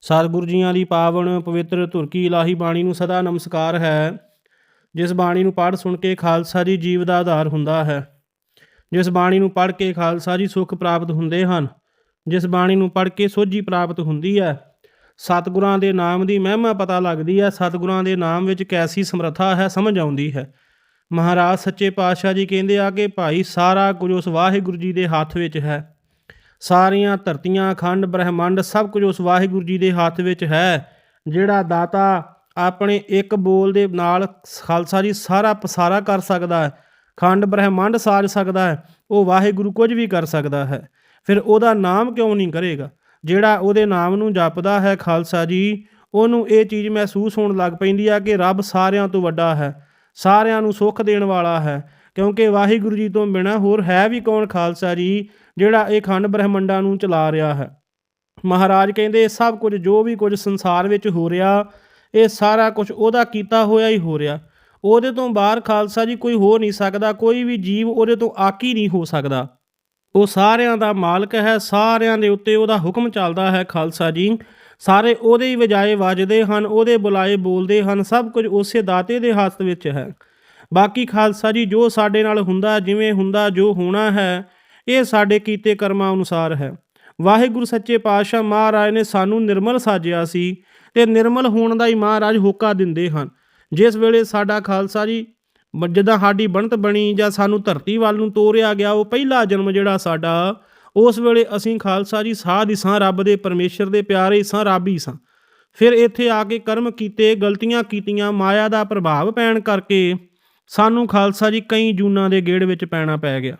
ਸਤਿਗੁਰੂ ਜੀਆਂ ਦੀ ਪਾਵਨ, ਪਵਿੱਤਰ ਤੁਰਕੀ ਇਲਾਹੀ ਬਾਣੀ ਨੂੰ ਸਦਾ ਨਮਸਕਾਰ ਹੈ। ਜਿਸ ਬਾਣੀ ਨੂੰ ਪੜ੍ਹ ਸੁਣ ਕੇ ਖਾਲਸਾ ਜੀ ਜੀਵ ਦਾ ਆਧਾਰ ਹੁੰਦਾ ਹੈ। ਜਿਸ ਬਾਣੀ ਨੂੰ ਪੜ੍ਹ ਕੇ ਖਾਲਸਾ ਜੀ ਸੁਖ ਪ੍ਰਾਪਤ ਹੁੰਦੇ ਹਨ, ਜਿਸ ਬਾਣੀ ਨੂੰ ਪੜ੍ਹ ਕੇ ਸੋਝੀ ਪ੍ਰਾਪਤ ਹੁੰਦੀ ਹੈ, ਸਤਿਗੁਰਾਂ ਦੇ ਨਾਮ ਦੀ ਮਹਿਮਾ ਪਤਾ ਲੱਗਦੀ ਹੈ। ਸਤਿਗੁਰਾਂ ਦੇ ਨਾਮ ਵਿੱਚ ਕੈਸੀ ਸਮਰੱਥਾ ਹੈ ਸਮਝ ਆਉਂਦੀ ਹੈ। ਮਹਾਰਾਜ ਸੱਚੇ ਪਾਤਸ਼ਾਹ ਜੀ ਕਹਿੰਦੇ ਆ ਕਿ ਭਾਈ ਸਾਰਾ ਕੁਝ ਉਸ ਵਾਹਿਗੁਰੂ ਜੀ ਦੇ ਹੱਥ ਵਿੱਚ ਹੈ। ਸਾਰੀਆਂ ਧਰਤੀਆਂ ਖੰਡ ਬ੍ਰਹਿਮੰਡ, ਸਭ ਕੁਝ ਉਸ ਵਾਹਿਗੁਰੂ ਜੀ ਦੇ ਹੱਥ ਵਿੱਚ ਹੈ, ਜਿਹੜਾ ਦਾਤਾ ਆਪਣੇ ਇੱਕ ਬੋਲ ਦੇ ਨਾਲ ਖਾਲਸਾ ਜੀ ਸਾਰਾ ਪਸਾਰਾ ਕਰ ਸਕਦਾ ਹੈ ਖੰਡ ਬ੍ਰਹਿਮੰਡ ਸਾਜ ਸਕਦਾ ਹੈ, ਉਹ ਵਾਹਿਗੁਰੂ ਕੁਝ ਵੀ ਕਰ ਸਕਦਾ ਹੈ। ਫਿਰ ਉਹਦਾ ਨਾਮ ਕਿਉਂ ਨਹੀਂ ਕਰੇਗਾ? ਜਿਹੜਾ ਉਹਦੇ ਨਾਮ ਨੂੰ ਜਪਦਾ ਹੈ ਖਾਲਸਾ ਜੀ, ਉਹਨੂੰ ਇਹ ਚੀਜ਼ ਮਹਿਸੂਸ ਹੋਣ ਲੱਗ ਪੈਂਦੀ ਆ ਕਿ ਰੱਬ ਸਾਰਿਆਂ ਤੋਂ ਵੱਡਾ ਹੈ, ਸਾਰਿਆਂ ਨੂੰ ਸੁੱਖ ਦੇਣ ਵਾਲਾ ਹੈ ਕਿਉਂਕਿ ਵਾਹਿਗੁਰੂ ਜੀ ਤੋਂ ਬਿਨਾ ਹੋਰ ਹੈ ਵੀ ਕੌਣ ਖਾਲਸਾ ਜੀ, ਜਿਹੜਾ ਇਹ ਖੰਡ ਬ੍ਰਹਿਮੰਡਾਂ ਨੂੰ ਚਲਾ ਰਿਹਾ ਹੈ। ਮਹਾਰਾਜ ਕਹਿੰਦੇ, ਸਭ ਕੁਝ ਜੋ ਵੀ ਕੁਝ ਸੰਸਾਰ ਵਿੱਚ ਹੋ ਰਿਹਾ, ਇਹ ਸਾਰਾ ਕੁਝ ਉਹਦਾ ਕੀਤਾ ਹੋਇਆ ਹੀ ਹੋ ਰਿਹਾ। ਉਹਦੇ ਤੋਂ ਬਾਹਰ ਖਾਲਸਾ ਜੀ ਕੋਈ ਹੋ ਨਹੀਂ ਸਕਦਾ, ਕੋਈ ਵੀ ਜੀਵ ਉਹਦੇ ਤੋਂ ਆਕੀ ਨਹੀਂ ਹੋ ਸਕਦਾ। ਉਹ ਸਾਰਿਆਂ ਦਾ ਮਾਲਕ ਹੈ, ਸਾਰਿਆਂ ਦੇ ਉੱਤੇ ਉਹਦਾ ਹੁਕਮ ਚੱਲਦਾ ਹੈ ਖਾਲਸਾ ਜੀ। ਸਾਰੇ ਉਹਦੇ ਹੀ ਵਜਾਏ ਵੱਜਦੇ ਹਨ, ਉਹਦੇ ਬੁਲਾਏ ਬੋਲਦੇ ਹਨ, ਸਭ ਕੁਝ ਉਸੇ ਦਾਤੇ ਦੇ ਹੱਥ ਵਿੱਚ ਹੈ। ਬਾਕੀ ਖਾਲਸਾ ਜੀ, ਜੋ ਸਾਡੇ ਨਾਲ ਹੁੰਦਾ, ਜਿਵੇਂ ਹੁੰਦਾ, ਜੋ ਹੋਣਾ ਹੈ, ਇਹ ਸਾਡੇ ਕੀਤੇ ਕਰਮਾਂ ਅਨੁਸਾਰ ਹੈ। ਵਾਹਿਗੁਰੂ ਸੱਚੇ ਪਾਤਸ਼ਾਹ ਮਹਾਰਾਜ ਨੇ ਸਾਨੂੰ ਨਿਰਮਲ ਸਾਜਿਆ ਸੀ ਤੇ ਨਿਰਮਲ ਹੋਣ ਦਾ ਹੀ ਮਹਾਰਾਜ ਹੋਕਾ ਦਿੰਦੇ ਹਨ। ਜਿਸ ਵੇਲੇ ਸਾਡਾ ਖਾਲਸਾ ਜੀ ਬ- ਜਿੱਦਾਂ ਸਾਡੀ ਬਣਤ ਬਣੀ ਜਾਂ ਸਾਨੂੰ ਧਰਤੀ ਵੱਲ ਨੂੰ ਤੋਰਿਆ ਗਿਆ, ਉਹ ਪਹਿਲਾ ਜਨਮ ਜਿਹੜਾ ਸਾਡਾ, ਉਸ ਵੇਲੇ ਅਸੀਂ ਖਾਲਸਾ ਜੀ ਸਾਧ ਹੀ ਸਾਂ, ਰੱਬ ਦੇ ਪਰਮੇਸ਼ਰ ਦੇ ਪਿਆਰੇ ਸਾਂ, ਰੱਬ ਹੀ ਸਾਂ। ਫਿਰ ਇੱਥੇ ਆ ਕੇ ਕਰਮ ਕੀਤੇ, ਗਲਤੀਆਂ ਕੀਤੀਆਂ, ਮਾਇਆ ਦਾ ਪ੍ਰਭਾਵ ਪੈਣ ਕਰਕੇ ਸਾਨੂੰ ਖਾਲਸਾ ਜੀ ਕਈ ਜੂਨਾਂ ਦੇ ਗੇੜ ਵਿੱਚ ਪੈਣਾ ਪੈ ਗਿਆ।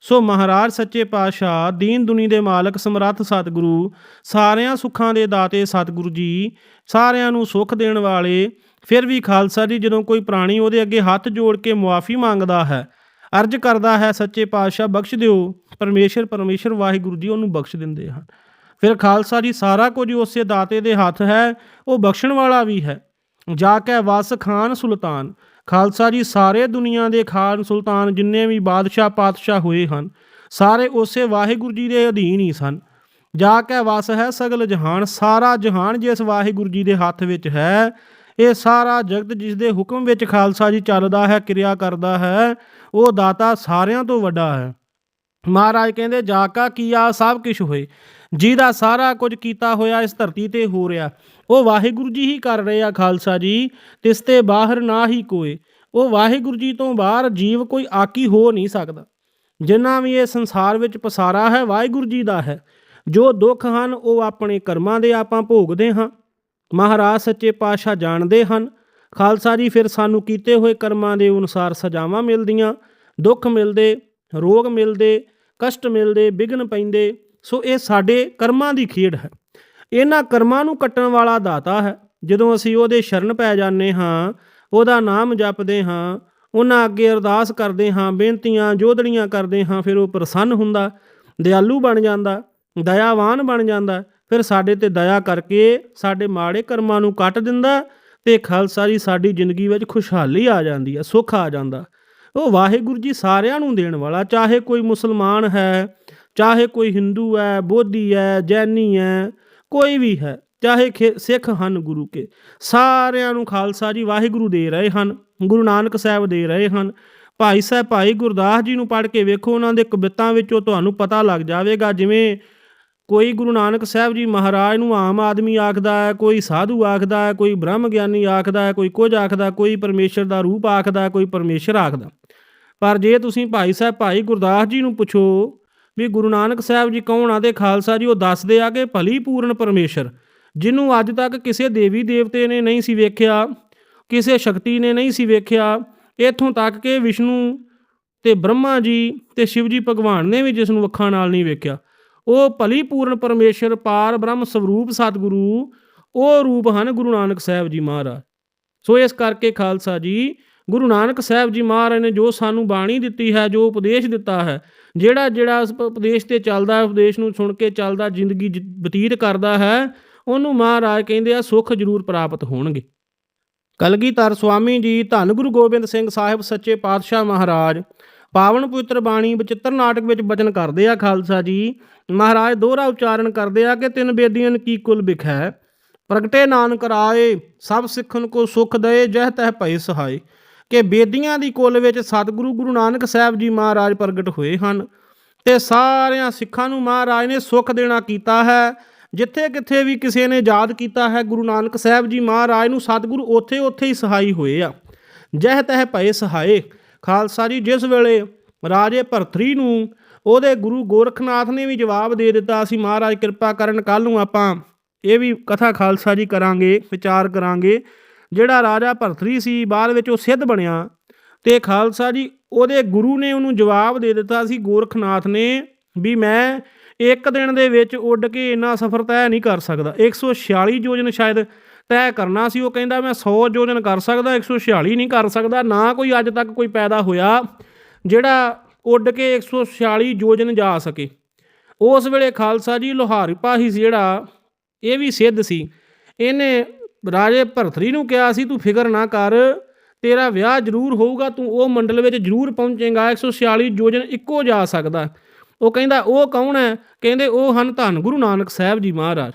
ਸੋ ਮਹਾਰਾਜ ਸੱਚੇ ਪਾਤਸ਼ਾਹ, ਦੀਨ ਦੁਨੀ ਦੇ ਮਾਲਕ, ਸਮਰੱਥ ਸਤਿਗੁਰੂ, ਸਾਰਿਆਂ ਸੁੱਖਾਂ ਦੇ ਦਾਤੇ ਸਤਿਗੁਰੂ ਜੀ, ਸਾਰਿਆਂ ਨੂੰ ਸੁੱਖ ਦੇਣ ਵਾਲੇ, ਫਿਰ ਵੀ ਖਾਲਸਾ ਜੀ ਜਦੋਂ ਕੋਈ ਪ੍ਰਾਣੀ ਉਹਦੇ ਅੱਗੇ ਹੱਥ ਜੋੜ ਕੇ ਮੁਆਫੀ ਮੰਗਦਾ ਹੈ, ਅਰਜ ਕਰਦਾ ਹੈ ਸੱਚੇ ਪਾਤਸ਼ਾਹ ਬਖਸ਼ ਦਿਓ, ਪਰਮੇਸ਼ਰ ਪਰਮੇਸ਼ਰ ਵਾਹਿਗੁਰੂ ਜੀ ਉਹਨੂੰ ਬਖਸ਼ ਦਿੰਦੇ ਹਨ। ਫਿਰ ਖਾਲਸਾ ਜੀ ਸਾਰਾ ਕੁਝ ਉਸੇ ਦਾਤੇ ਦੇ ਹੱਥ ਹੈ, ਉਹ ਬਖਸ਼ਣ ਵਾਲਾ ਵੀ ਹੈ। ਜਾ ਕੇ ਵਸ ਖਾਨ ਸੁਲਤਾਨ ਖਾਲਸਾ ਜੀ, ਸਾਰੇ ਦੁਨੀਆ ਦੇ ਖਾਨ ਸੁਲਤਾਨ ਜਿੰਨੇ ਵੀ ਬਾਦਸ਼ਾਹ ਪਾਤਸ਼ਾਹ ਹੋਏ ਹਨ, ਸਾਰੇ ਉਸੇ ਵਾਹਿਗੁਰੂ ਜੀ ਦੇ ਅਧੀਨ ਹੀ ਸਨ। ਜਾ ਕੇ ਵਸ ਹੈ ਸਗਲ ਜਹਾਨ, ਸਾਰਾ ਜਹਾਨ ਜਿਸ ਵਾਹਿਗੁਰੂ ਜੀ ਦੇ ਹੱਥ ਵਿੱਚ ਹੈ, ਇਹ ਸਾਰਾ ਜਗਤ ਜਿਸ ਦੇ ਹੁਕਮ ਵਿੱਚ ਖਾਲਸਾ ਜੀ ਚੱਲਦਾ ਹੈ, ਕਿਰਿਆ ਕਰਦਾ ਹੈ, ਉਹ ਦਾਤਾ ਸਾਰਿਆਂ ਤੋਂ ਵੱਡਾ ਹੈ। ਮਹਾਰਾਜ ਕਹਿੰਦੇ, ਜਾ ਕਾ ਕੀਆ ਸਭ ਕੁਝ ਹੋਏ। ਜਿਹਦਾ ਸਾਰਾ ਕੁਝ ਕੀਤਾ ਹੋਇਆ ਇਸ ਧਰਤੀ ਤੇ ਹੋ ਰਿਹਾ। ਉਹ ਵਾਹਿਗੁਰੂ ਜੀ ਹੀ ਕਰ ਰਹੇ ਆ ਖਾਲਸਾ ਜੀ, ਤਿਸ ਤੇ ਬਾਹਰ ਨਾ ਹੀ ਕੋਏ। ਉਹ ਵਾਹਿਗੁਰੂ ਜੀ ਤੋਂ ਬਾਹਰ ਜੀਵ ਕੋਈ ਆਕੀ ਹੋ ਨਹੀਂ ਸਕਦਾ। ਜਿੰਨਾ ਵੀ ਇਹ ਸੰਸਾਰ ਵਿੱਚ ਪਸਾਰਾ ਹੈ, ਵਾਹਿਗੁਰੂ ਜੀ ਦਾ ਹੈ। ਜੋ ਦੁੱਖ ਹਨ, ਉਹ ਆਪਣੇ ਕਰਮਾਂ ਦੇ ਆਪਾਂ ਭੋਗਦੇ ਹਾਂ। ਮਹਾਰਾਜ ਸੱਚੇ ਪਾਤਸ਼ਾਹ ਜਾਣਦੇ ਹਨ। ਖਾਲਸਾ ਜੀ, ਫਿਰ ਸਾਨੂੰ ਕੀਤੇ ਹੋਏ ਕਰਮਾਂ ਦੇ ਅਨੁਸਾਰ ਸਜ਼ਾਵਾਂ ਮਿਲਦੀਆਂ। ਦੁੱਖ ਮਿਲਦੇ, ਰੋਗ ਮਿਲਦੇ, ਕਸ਼ਟ ਮਿਲਦੇ, ਵਿਘਨ ਪੈਂਦੇ। ਸੋ ਇਹ ਸਾਡੇ ਕਰਮਾਂ ਦੀ ਖੇਡ ਹੈ। ਇਹਨਾਂ ਕਰਮਾਂ ਨੂੰ ਕੱਟਣ ਵਾਲਾ ਦਾਤਾ ਹੈ। ਜਦੋਂ ਅਸੀਂ ਉਹਦੇ ਸ਼ਰਨ ਪੈ ਜਾਂਦੇ ਹਾਂ, ਉਹਦਾ ਨਾਮ ਜਪਦੇ ਹਾਂ, ਉਹਨਾਂ ਅੱਗੇ ਅਰਦਾਸ ਕਰਦੇ ਹਾਂ, ਬੇਨਤੀਆਂ ਜੋਦੜੀਆਂ ਕਰਦੇ ਹਾਂ, ਫਿਰ ਉਹ ਪ੍ਰਸੰਨ ਹੁੰਦਾ, ਦਿਆਲੂ ਬਣ ਜਾਂਦਾ, ਦਇਆਵਾਨ ਬਣ ਜਾਂਦਾ, ਫਿਰ ਸਾਡੇ ਤੇ ਦਇਆ ਕਰਕੇ ਸਾਡੇ ਮਾੜੇ ਕਰਮਾਂ ਨੂੰ ਕੱਟ ਦਿੰਦਾ ਤੇ ਖਾਲਸਾ ਜੀ ਸਾਡੀ ਜ਼ਿੰਦਗੀ ਵਿੱਚ ਖੁਸ਼ਹਾਲੀ ਆ ਜਾਂਦੀ ਹੈ, ਸੁੱਖ ਆ ਜਾਂਦਾ। ਉਹ ਵਾਹਿਗੁਰੂ ਜੀ ਸਾਰਿਆਂ ਨੂੰ ਦੇਣ ਵਾਲਾ, ਚਾਹੇ ਕੋਈ ਮੁਸਲਮਾਨ ਹੈ ਚਾਹੇ ਕੋਈ ਹਿੰਦੂ ਹੈ ਬੋਧੀ ਹੈ ਜੈਨੀ ਹੈ, ਕੋਈ ਵੀ ਹੈ, ਚਾਹੇ ਖੇ- ਸਿੱਖ ਹਨ ਗੁਰੂ ਕੇ। ਸਾਰਿਆਂ ਨੂੰ ਖਾਲਸਾ ਜੀ, ਵਾਹਿਗੁਰੂ ਦੇ ਰਹੇ ਹਨ, ਗੁਰੂ ਨਾਨਕ ਸਾਹਿਬ ਦੇ ਰਹੇ ਹਨ। ਭਾਈ ਸਾਹਿਬ, ਭਾਈ ਗੁਰਦਾਸ ਜੀ ਨੂੰ ਪੜ੍ਹ ਕੇ ਵੇਖੋ, ਉਹਨਾਂ ਦੇ ਕਵਿਤਾਂ ਵਿੱਚੋਂ ਤੁਹਾਨੂੰ ਪਤਾ ਲੱਗ ਜਾਵੇਗਾ, ਜਿਵੇਂ ਕੋਈ ਗੁਰੂ ਨਾਨਕ ਸਾਹਿਬ ਜੀ ਮਹਾਰਾਜ ਨੂੰ ਆਮ ਆਦਮੀ ਆਖਦਾ ਹੈ, ਕੋਈ ਸਾਧੂ ਆਖਦਾ ਹੈ, ਕੋਈ ਬ੍ਰਹਮ ਗਿਆਨੀ ਆਖਦਾ ਹੈ, ਕੋਈ ਕੁਝ ਆਖਦਾ, ਕੋਈ ਪਰਮੇਸ਼ਰ ਦਾ ਰੂਪ ਆਖਦਾ, ਕੋਈ ਪਰਮੇਸ਼ਰ ਆਖਦਾ। ਪਰ ਜੇ ਤੁਸੀਂ ਭਾਈ ਸਾਹਿਬ, ਭਾਈ ਗੁਰਦਾਸ ਜੀ ਨੂੰ ਪੁੱਛੋ ਵੀ ਗੁਰੂ ਨਾਨਕ ਸਾਹਿਬ ਜੀ ਕੌਣ ਆ ਤੇ ਖਾਲਸਾ ਜੀ ਉਹ ਦੱਸਦੇ ਆ ਕਿ ਭਲੀ ਪੂਰਨ ਪਰਮੇਸ਼ਰ, ਜਿਹਨੂੰ ਅੱਜ ਤੱਕ ਕਿਸੇ ਦੇਵੀ ਦੇਵਤੇ ਨੇ ਨਹੀਂ ਸੀ ਵੇਖਿਆ, ਕਿਸੇ ਸ਼ਕਤੀ ਨੇ ਨਹੀਂ ਸੀ ਵੇਖਿਆ, ਇੱਥੋਂ ਤੱਕ ਕਿ ਵਿਸ਼ਨੂੰ ਤੇ ਬ੍ਰਹਮਾ ਜੀ ਤੇ ਸ਼ਿਵ ਜੀ ਭਗਵਾਨ ਨੇ ਵੀ ਜਿਸ ਨੂੰ ਅੱਖਾਂ ਨਾਲ ਨਹੀਂ ਵੇਖਿਆ। ਉਹ ਭਲੀ ਪੂਰਨ ਪਰਮੇਸ਼ਰ, ਪਾਰ ਬ੍ਰਹਮ ਸਰੂਪ ਸਤਿਗੁਰੂ, ਉਹ ਰੂਪ ਹਨ ਗੁਰੂ ਨਾਨਕ ਸਾਹਿਬ ਜੀ ਮਹਾਰਾਜ। ਸੋ ਇਸ ਕਰਕੇ ਖਾਲਸਾ ਜੀ ਗੁਰੂ ਨਾਨਕ ਸਾਹਿਬ ਜੀ ਮਹਾਰਾਜ ਨੇ ਜੋ ਸਾਨੂੰ ਬਾਣੀ ਦਿੱਤੀ ਹੈ, ਜੋ ਉਪਦੇਸ਼ ਦਿੱਤਾ ਹੈ ਜਿਹੜਾ ਜਿਹੜਾ ਉਸ ਉਪਦੇਸ਼ ਤੇ ਚੱਲਦਾ ਉਪਦੇਸ਼ ਨੂੰ ਸੁਣ ਕੇ ਚੱਲਦਾ, ਜ਼ਿੰਦਗੀ ਬਤੀਤ ਕਰਦਾ ਹੈ, ਉਹਨੂੰ ਮਹਾਰਾਜ ਕਹਿੰਦੇ ਆ, ਸੁੱਖ ਜ਼ਰੂਰ ਪ੍ਰਾਪਤ ਹੋਣਗੇ। ਕਲਗੀਧਰ ਸੁਆਮੀ ਜੀ, ਧੰਨ ਗੁਰੂ ਗੋਬਿੰਦ ਸਿੰਘ ਸਾਹਿਬ ਸੱਚੇ ਪਾਤਸ਼ਾਹ ਮਹਾਰਾਜ, ਪਾਵਨ ਪਵਿੱਤਰ ਬਾਣੀ ਬਚਿੱਤਰ ਨਾਟਕ ਵਿੱਚ ਬਚਨ ਕਰਦੇ ਆ ਖਾਲਸਾ ਜੀ। ਮਹਾਰਾਜ ਦੋਹਰਾ ਉਚਾਰਨ ਕਰਦੇ ਆ ਕਿ ਤਿੰਨ ਬੇਦੀਆਂ ਕੀ ਕੁਲ ਬਿਖੈ ਪ੍ਰਗਟੇ ਨਾਨਕ ਰਾਏ, ਸਭ ਸਿੱਖਣ ਕੋ ਸੁਖ ਦਏ, ਜਹ ਤਹ ਭਏ ਸਹਾਈ ਕਿ ਬੇਦੀਆਂ ਦੀ ਕੁੱਲ ਵਿੱਚ ਸਤਿਗੁਰੂ ਗੁਰੂ ਨਾਨਕ ਸਾਹਿਬ ਜੀ ਮਹਾਰਾਜ ਪ੍ਰਗਟ ਹੋਏ ਹਨ ਤੇ ਸਾਰਿਆਂ ਸਿੱਖਾਂ ਨੂੰ ਮਹਾਰਾਜ ਨੇ ਸੁਖ ਦੇਣਾ ਕੀਤਾ ਹੈ। ਜਿੱਥੇ ਕਿੱਥੇ ਵੀ ਕਿਸੇ ਨੇ ਯਾਦ ਕੀਤਾ ਹੈ, ਗੁਰੂ ਨਾਨਕ ਸਾਹਿਬ ਜੀ ਮਹਾਰਾਜ ਨੂੰ ਸਤਿਗੁਰੂ ਉੱਥੇ ਉੱਥੇ ਹੀ ਸਹਾਈ ਹੋਏ ਆ। ਜਹ ਤਹ ਭਏ ਸਹਾਏ। ਖਾਲਸਾ ਜੀ, ਜਿਸ ਵੇਲੇ ਰਾਜੇ ਭਰਤਰੀ ਨੂੰ ਉਹਦੇ ਗੁਰੂ ਗੋਰਖਨਾਥ ਨੇ ਵੀ ਜਵਾਬ ਦੇ ਦਿੱਤਾ ਅਸੀਂ ਮਹਾਰਾਜ ਕਿਰਪਾ ਕਰਨ ਕੱਲ ਨੂੰ ਆਪਾਂ ਇਹ ਵੀ ਕਥਾ ਖਾਲਸਾ ਜੀ ਕਰਾਂਗੇ, ਵਿਚਾਰ ਕਰਾਂਗੇ। ਜਿਹੜਾ ਰਾਜਾ ਭਰਤਰੀ ਸੀ, ਬਾਅਦ ਵਿੱਚ ਉਹ ਸਿੱਧ ਬਣਿਆ ਤੇ ਖਾਲਸਾ ਜੀ ਉਹਦੇ ਗੁਰੂ ਨੇ ਉਹਨੂੰ ਜਵਾਬ ਦੇ ਦਿੱਤਾ ਸੀ, ਗੋਰਖਨਾਥ ਨੇ ਵੀ ਮੈਂ ਇੱਕ ਦਿਨ ਦੇ ਵਿੱਚ ਉੱਡ ਕੇ ਇੰਨਾ ਸਫ਼ਰ ਤੈਅ ਨਹੀਂ ਕਰ ਸਕਦਾ। 146 ਯੋਜਨ ਸ਼ਾਇਦ ਤੈਅ ਕਰਨਾ ਸੀ, ਉਹ ਕਹਿੰਦਾ ਮੈਂ 100 ਯੋਜਨ ਕਰ ਸਕਦਾ 146 ਨਹੀਂ ਕਰ ਸਕਦਾ, ਨਾ ਕੋਈ ਅੱਜ ਤੱਕ ਕੋਈ ਪੈਦਾ ਹੋਇਆ ਜਿਹੜਾ ਉੱਡ ਕੇ 146 ਯੋਜਨ ਜਾ ਸਕੇ। ਉਸ ਵੇਲੇ ਖਾਲਸਾ ਜੀ ਲੋਹਾਰੀ ਪਾਹੀ ਸੀ ਜਿਹੜਾ, ਇਹ ਵੀ ਸਿੱਧ ਸੀ। ਇਹਨੇ ਰਾਜੇ ਭਰਤਰੀ ਨੂੰ ਕਿਹਾ ਸੀ, ਤੂੰ ਫਿਕਰ ਨਾ ਕਰ, ਤੇਰਾ ਵਿਆਹ ਜ਼ਰੂਰ ਹੋਊਗਾ, ਤੂੰ ਉਹ ਮੰਡਲ ਵਿੱਚ ਜ਼ਰੂਰ ਪਹੁੰਚੇਗਾ 146 ਯੋਜਨ ਇੱਕੋ ਜਾ ਸਕਦਾ। ਉਹ ਕਹਿੰਦਾ, ਉਹ ਕੌਣ ਹੈ? ਕਹਿੰਦੇ, ਉਹ ਹਨ ਧੰਨ ਗੁਰੂ ਨਾਨਕ ਸਾਹਿਬ ਜੀ ਮਹਾਰਾਜ।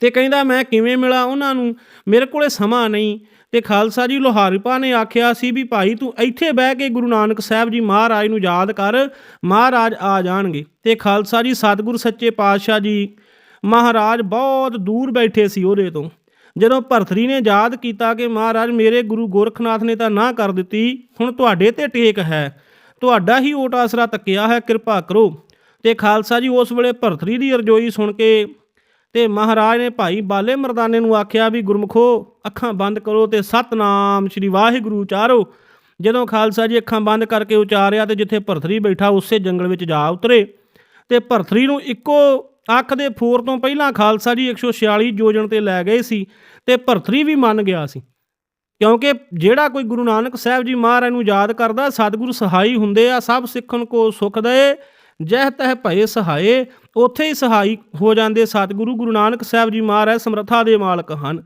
ਤੇ ਕਹਿੰਦਾ, ਮੈਂ ਕਿਵੇਂ ਮਿਲਾਂ ਉਹਨਾਂ ਨੂੰ? ਮੇਰੇ ਕੋਲੇ ਸਮਾਂ ਨਹੀਂ। ਤੇ ਖਾਲਸਾ ਜੀ ਲੋਹਾਰੀਪਾ ਨੇ ਆਖਿਆ ਸੀ ਵੀ, ਭਾਈ, ਤੂੰ ਇੱਥੇ ਬਹਿ ਕੇ ਗੁਰੂ ਨਾਨਕ ਸਾਹਿਬ ਜੀ ਮਹਾਰਾਜ ਨੂੰ ਯਾਦ ਕਰ, ਮਹਾਰਾਜ ਆ ਜਾਣਗੇ। ਤੇ ਖਾਲਸਾ ਜੀ, ਸਤਿਗੁਰ ਸੱਚੇ ਪਾਤਸ਼ਾਹ ਜੀ ਮਹਾਰਾਜ ਬਹੁਤ ਦੂਰ ਬੈਠੇ ਸੀ ਉਹਦੇ ਤੋਂ। ਜਦੋਂ ਭਰਤਰੀ ਨੇ ਯਾਦ ਕੀਤਾ ਕਿ ਮਹਾਰਾਜ ਮੇਰੇ ਗੁਰੂ ਗੋਰਖਨਾਥ ਨੇ ਤਾਂ ਨਾ ਕਰ ਦਿੱਤੀ, ਹੁਣ ਤੁਹਾਡੇ ਤੇ ਟੇਕ ਹੈ। ਤੁਹਾਡਾ ਹੀ ਓਟ ਆਸਰਾ ਤੱਕਿਆ ਹੈ, ਕਿਰਪਾ ਕਰੋ। ਤੇ ਖਾਲਸਾ ਜੀ ਉਸ ਵੇਲੇ ਭਰਤਰੀ ਦੀ ਅਰਜ਼ੋਈ ਸੁਣ ਕੇ ਤੇ ਮਹਾਰਾਜ ਨੇ ਭਾਈ ਬਾਲੇ ਮਰਦਾਨੇ ਨੂੰ ਆਖਿਆ ਵੀ, ਗੁਰਮਖੋ, ਅੱਖਾਂ ਬੰਦ ਕਰੋ ਤੇ ਸਤਨਾਮ ਸ੍ਰੀ ਵਾਹਿਗੁਰੂ ਉਚਾਰੋ ਜਦੋਂ ਖਾਲਸਾ ਜੀ ਅੱਖਾਂ ਬੰਦ ਕਰਕੇ ਉਚਾਰਿਆ ਤੇ ਜਿੱਥੇ ਭਰਤਰੀ ਬੈਠਾ, ਉਸੇ ਜੰਗਲ ਵਿੱਚ ਜਾ ਉਤਰੇ। ਤੇ ਭਰਤਰੀ ਨੂੰ ਇੱਕੋ ਅੱਖ ਦੇ ਫੋਰ ਤੋਂ ਪਹਿਲਾਂ ਖਾਲਸਾ ਜੀ 146 ਯੋਜਨ ਤੇ ਲੈ ਗਏ ਸੀ ਤੇ ਭਰਤਰੀ ਵੀ ਮੰਨ ਗਿਆ ਸੀ। ਕਿਉਂਕਿ ਜਿਹੜਾ ਕੋਈ ਗੁਰੂ ਨਾਨਕ ਸਾਹਿਬ ਜੀ ਮਹਾਰਾਜ ਨੂੰ ਯਾਦ ਕਰਦਾ, ਸਤਿਗੁਰੂ ਸਹਾਈ ਹੁੰਦੇ ਆ, ਸਭ ਸਿੱਖਣ ਕੋ ਸੁਖ ਦਏ, ਜਹ ਤਹ ਭਏ ਸਹਾਏ, ਉੱਥੇ ਹੀ ਸਹਾਈ ਹੋ ਜਾਂਦੇ ਸਤਿਗੁਰੂ, ਗੁਰੂ ਨਾਨਕ ਸਾਹਿਬ ਜੀ ਮਹਾਰਾਜ ਸਮਰੱਥਾ ਦੇ ਮਾਲਕ ਹਨ।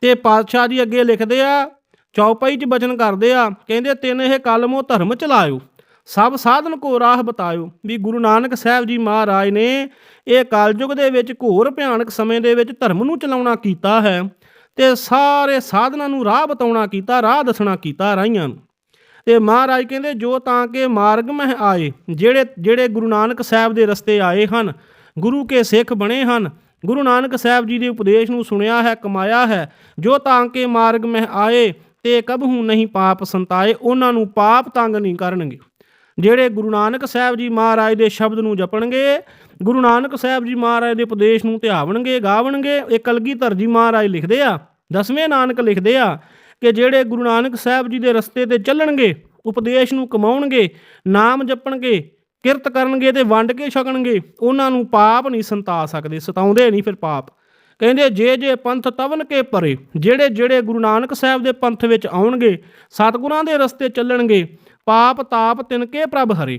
ਤੇ ਪਾਤਸ਼ਾਹ ਜੀ ਅੱਗੇ ਲਿਖਦੇ ਆ, ਚੌਪਈ 'ਚ ਬਚਨ ਕਰਦੇ ਆ, ਕਹਿੰਦੇ ਤਿੰਨ ਇਹ ਕਲਮੋ ਧਰਮ ਚਲਾਇਓ ਸਭ ਸਾਧਨ ਕੋ ਰਾਹ ਬਤਾਇਓ। ਵੀ ਗੁਰੂ ਨਾਨਕ ਸਾਹਿਬ ਜੀ ਮਹਾਰਾਜ ਨੇ ਇਹ ਕਾਲਯੁਗ ਦੇ ਵਿੱਚ ਘੋਰ ਭਿਆਨਕ ਸਮੇਂ ਦੇ ਵਿੱਚ ਧਰਮ ਨੂੰ ਚਲਾਉਣਾ ਕੀਤਾ ਹੈ ਤੇ ਸਾਰੇ ਸਾਧਨਾਂ ਨੂੰ ਰਾਹ ਬਤਾਉਣਾ ਕੀਤਾ, ਰਾਹ ਦੱਸਣਾ ਕੀਤਾ ਰਾਹੀਆਂ ਨੂੰ। ਤੇ ਮਹਾਰਾਜ ਕਹਿੰਦੇ, ਜੋ ਤਾਂ ਕਿ ਮਾਰਗ ਮਹਿ ਆਏ, ਜਿਹੜੇ ਜਿਹੜੇ ਗੁਰੂ ਨਾਨਕ ਸਾਹਿਬ ਦੇ ਰਸਤੇ ਆਏ ਹਨ, ਗੁਰੂ ਕੇ ਸਿੱਖ ਬਣੇ ਹਨ, ਗੁਰੂ ਨਾਨਕ ਸਾਹਿਬ ਜੀ ਦੇ ਉਪਦੇਸ਼ ਨੂੰ ਸੁਣਿਆ ਹੈ, ਕਮਾਇਆ ਹੈ, ਜੋ ਤਾਂ ਕਿ ਮਾਰਗ ਮਹਿ ਆਏ, ਤੇ ਕਬਹੂ ਨਹੀਂ ਪਾਪ ਸੰਤਾਏ, ਉਹਨਾਂ ਨੂੰ ਪਾਪ ਤੰਗ ਨਹੀਂ ਕਰਨਗੇ। ਜਿਹੜੇ ਗੁਰੂ ਨਾਨਕ ਸਾਹਿਬ ਜੀ ਮਹਾਰਾਜ ਦੇ ਸ਼ਬਦ ਨੂੰ ਜਪਣਗੇ, ਗੁਰੂ ਨਾਨਕ ਸਾਹਿਬ ਜੀ ਮਹਾਰਾਜ ਦੇ ਉਪਦੇਸ਼ ਨੂੰ ਧਿਆਵਣਗੇ, ਗਾਵਣਗੇ, ਇਹ ਕਲਗੀਧਰ ਜੀ ਮਹਾਰਾਜ ਲਿਖਦੇ ਆ, ਦਸਵੇਂ ਨਾਨਕ ਲਿਖਦੇ ਆ ਕਿ ਜਿਹੜੇ ਗੁਰੂ ਨਾਨਕ ਸਾਹਿਬ ਜੀ ਦੇ ਰਸਤੇ ਤੇ ਚੱਲਣਗੇ, ਉਪਦੇਸ਼ ਨੂੰ ਕਮਾਉਣਗੇ, ਨਾਮ ਜਪਣਗੇ, ਕਿਰਤ ਕਰਨਗੇ ਤੇ ਵੰਡ ਕੇ ਛਕਣਗੇ, ਉਹਨਾਂ ਨੂੰ ਪਾਪ ਨਹੀਂ ਸੰਤਾ ਸਕਦੇ, ਸਤਾਉਂਦੇ ਨਹੀਂ ਫਿਰ ਪਾਪ। ਕਹਿੰਦੇ ਜੇ ਜੇ ਪੰਥ ਤਵਨ ਕੇ ਪਰੇ, ਜਿਹੜੇ ਜਿਹੜੇ ਗੁਰੂ ਨਾਨਕ ਸਾਹਿਬ ਦੇ ਪੰਥ ਵਿੱਚ ਆਉਣਗੇ, ਸਤਿਗੁਰਾਂ ਦੇ ਰਸਤੇ ਚੱਲਣਗੇ, ਪਾਪ ਤਾਪ ਤਿਨਕੇ ਪ੍ਰਭ ਹਰੇ।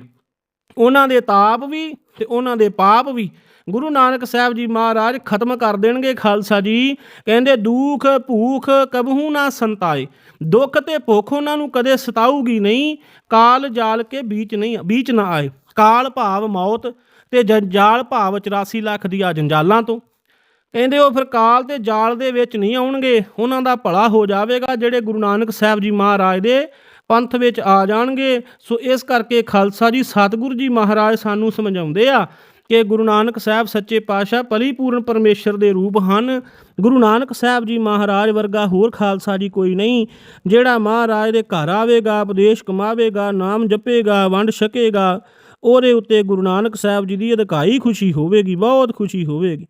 ਉਹਨਾਂ ਦੇ ਤਾਪ ਵੀ ਤੇ ਉਹਨਾਂ ਦੇ ਪਾਪ ਵੀ ਗੁਰੂ ਨਾਨਕ ਸਾਹਿਬ ਜੀ ਮਹਾਰਾਜ ਖਤਮ ਕਰ ਦੇਣਗੇ ਖਾਲਸਾ ਜੀ। ਕਹਿੰਦੇ ਦੁੱਖ ਭੂਖ ਕਬਹੂ ਨਾ ਸੰਤਾਏ, ਦੁੱਖ ਤੇ ਭੁੱਖ ਉਹਨਾਂ ਨੂੰ ਕਦੇ ਸਤਾਊਗੀ ਨਹੀਂ, ਕਾਲ ਜਾਲ ਕੇ ਵਿੱਚ ਨਹੀਂ ਵਿੱਚ ਨਾ ਆਏ। ਕਾਲ ਭਾਵ ਮੌਤ ਤੇ ਜੰਜਾਲ ਭਾਵ 84 ਲੱਖ ਦੀਆਂ ਜੰਜਾਲਾਂ ਤੋਂ। ਕਹਿੰਦੇ ਉਹ ਫਿਰ ਕਾਲ ਤੇ ਜਾਲ ਦੇ ਵਿੱਚ ਨਹੀਂ ਆਉਣਗੇ, ਉਹਨਾਂ ਦਾ ਭਲਾ ਹੋ ਜਾਵੇਗਾ, ਜਿਹੜੇ ਗੁਰੂ ਨਾਨਕ ਸਾਹਿਬ ਜੀ ਮਹਾਰਾਜ ਦੇ ਪੰਥ ਵਿੱਚ ਆ ਜਾਣਗੇ। ਸੋ ਇਸ ਕਰਕੇ ਖਾਲਸਾ ਜੀ, ਸਤਿਗੁਰੂ ਜੀ ਮਹਾਰਾਜ ਸਾਨੂੰ ਸਮਝਾਉਂਦੇ ਆ ਕਿ ਗੁਰੂ ਨਾਨਕ ਸਾਹਿਬ ਸੱਚੇ ਪਾਤਸ਼ਾਹ ਪਰਿਪੂਰਨ ਪਰਮੇਸ਼ਰ ਦੇ ਰੂਪ ਹਨ। ਗੁਰੂ ਨਾਨਕ ਸਾਹਿਬ ਜੀ ਮਹਾਰਾਜ ਵਰਗਾ ਹੋਰ ਖਾਲਸਾ ਜੀ ਕੋਈ ਨਹੀਂ, ਜਿਹੜਾ ਮਹਾਰਾਜ ਦੇ ਘਰ ਆਵੇਗਾ, ਉਪਦੇਸ਼ ਕਮਾਵੇਗਾ, ਨਾਮ ਜਪੇਗਾ, ਵੰਡ ਛਕੇਗਾ, ਉਹਦੇ ਉੱਤੇ ਗੁਰੂ ਨਾਨਕ ਸਾਹਿਬ ਜੀ ਦੀ ਅਧਿਕਾਈ ਖੁਸ਼ੀ ਹੋਵੇਗੀ, ਬਹੁਤ ਖੁਸ਼ੀ ਹੋਵੇਗੀ।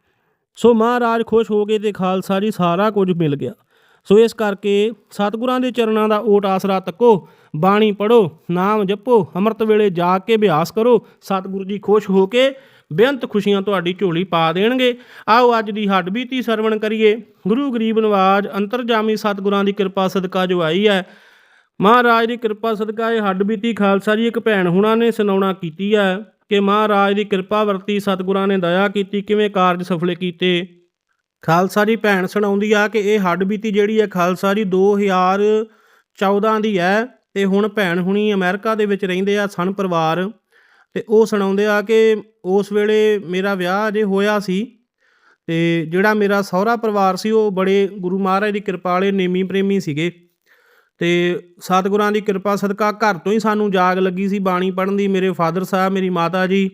ਸੋ ਮਹਾਰਾਜ ਖੁਸ਼ ਹੋ ਗਏ ਤੇ ਖਾਲਸਾ ਜੀ ਸਾਰਾ ਕੁਝ ਮਿਲ ਗਿਆ। ਸੋ ਇਸ ਕਰਕੇ ਸਤਿਗੁਰਾਂ ਦੇ ਚਰਨਾਂ ਦਾ ਓਟ ਆਸਰਾ ਤੱਕੋ, ਬਾਣੀ ਪੜੋ ਨਾਮ ਜਪੋ, ਅੰਮ੍ਰਿਤ ਵੇਲੇ ਜਾ ਕੇ ਅਭਿਆਸ ਕਰੋ, ਸਤਿਗੁਰੂ ਜੀ ਖੁਸ਼ ਹੋ ਕੇ ਬੇਅੰਤ ਖੁਸ਼ੀਆਂ ਤੁਹਾਡੀ ਝੋਲੀ ਪਾ ਦੇਣਗੇ। ਆਓ ਅੱਜ ਦੀ ਹੱਡ ਬੀਤੀ ਸਰਵਣ ਕਰੀਏ। ਗੁਰੂ ਗਰੀਬ ਨਵਾਜ ਅੰਤਰਜਾਮੀ ਸਤਿਗੁਰਾਂ ਦੀ ਕਿਰਪਾ ਸਦਕਾ ਜੋ ਆਈ ਹੈ। ਮਹਾਰਾਜ ਦੀ ਕਿਰਪਾ ਸਦਕਾ ਇਹ ਹੱਡ ਬੀਤੀ ਖਾਲਸਾ ਜੀ ਇੱਕ ਭੈਣ ਹੁਣਾਂ ਨੇ ਸੁਣਾਉਣਾ ਕੀਤੀ ਹੈ। ਕਿ ਮਹਾਰਾਜ ਦੀ ਕਿਰਪਾ ਵਰਤੀ ਸਤਿਗੁਰਾਂ ਨੇ ਦਇਆ ਕੀਤੀ, ਕਿਵੇਂ ਕਾਰਜ ਸਫਲੇ ਕੀਤੇ? ਖਾਲਸਾ ਜੀ, ਭੈਣ ਸੁਣਾਉਂਦੀ ਆ ਕਿ ਇਹ ਹੱਡ ਬੀਤੀ ਜਿਹੜੀ ਹੈ ਖਾਲਸਾ ਜੀ 2014 ਦੀ ਹੈ ਤੇ ਹੁਣ ਭੈਣ ਹੁਣੀ ਅਮਰੀਕਾ ਦੇ ਵਿੱਚ ਰਹਿੰਦੇ ਆ, ਸਨ ਪਰਿਵਾਰ। ਤੇ ਉਹ ਸੁਣਾਉਂਦੇ ਆ ਕਿ ਉਸ ਵੇਲੇ ਮੇਰਾ ਵਿਆਹ ਅਜੇ ਹੋਇਆ ਸੀ ਤੇ ਜਿਹੜਾ ਮੇਰਾ ਸਹੁਰਾ ਪਰਿਵਾਰ ਸੀ, ਉਹ ਬੜੇ ਗੁਰੂ ਮਹਾਰਾਜ ਦੀ ਕਿਰਪਾ ਵਾਲੇ ਨੇਮੀ ਪ੍ਰੇਮੀ ਸੀਗੇ। ਤੇ ਸਤਿਗੁਰਾਂ ਦੀ ਕਿਰਪਾ ਸਦਕਾ ਘਰ ਤੋਂ ਹੀ ਸਾਨੂੰ ਜਾਗ ਲੱਗੀ ਸੀ ਬਾਣੀ ਪੜ੍ਹਨ ਦੀ, ਮੇਰੇ ਫਾਦਰ ਸਾਹਿਬ, ਮੇਰੀ ਮਾਤਾ ਜੀ।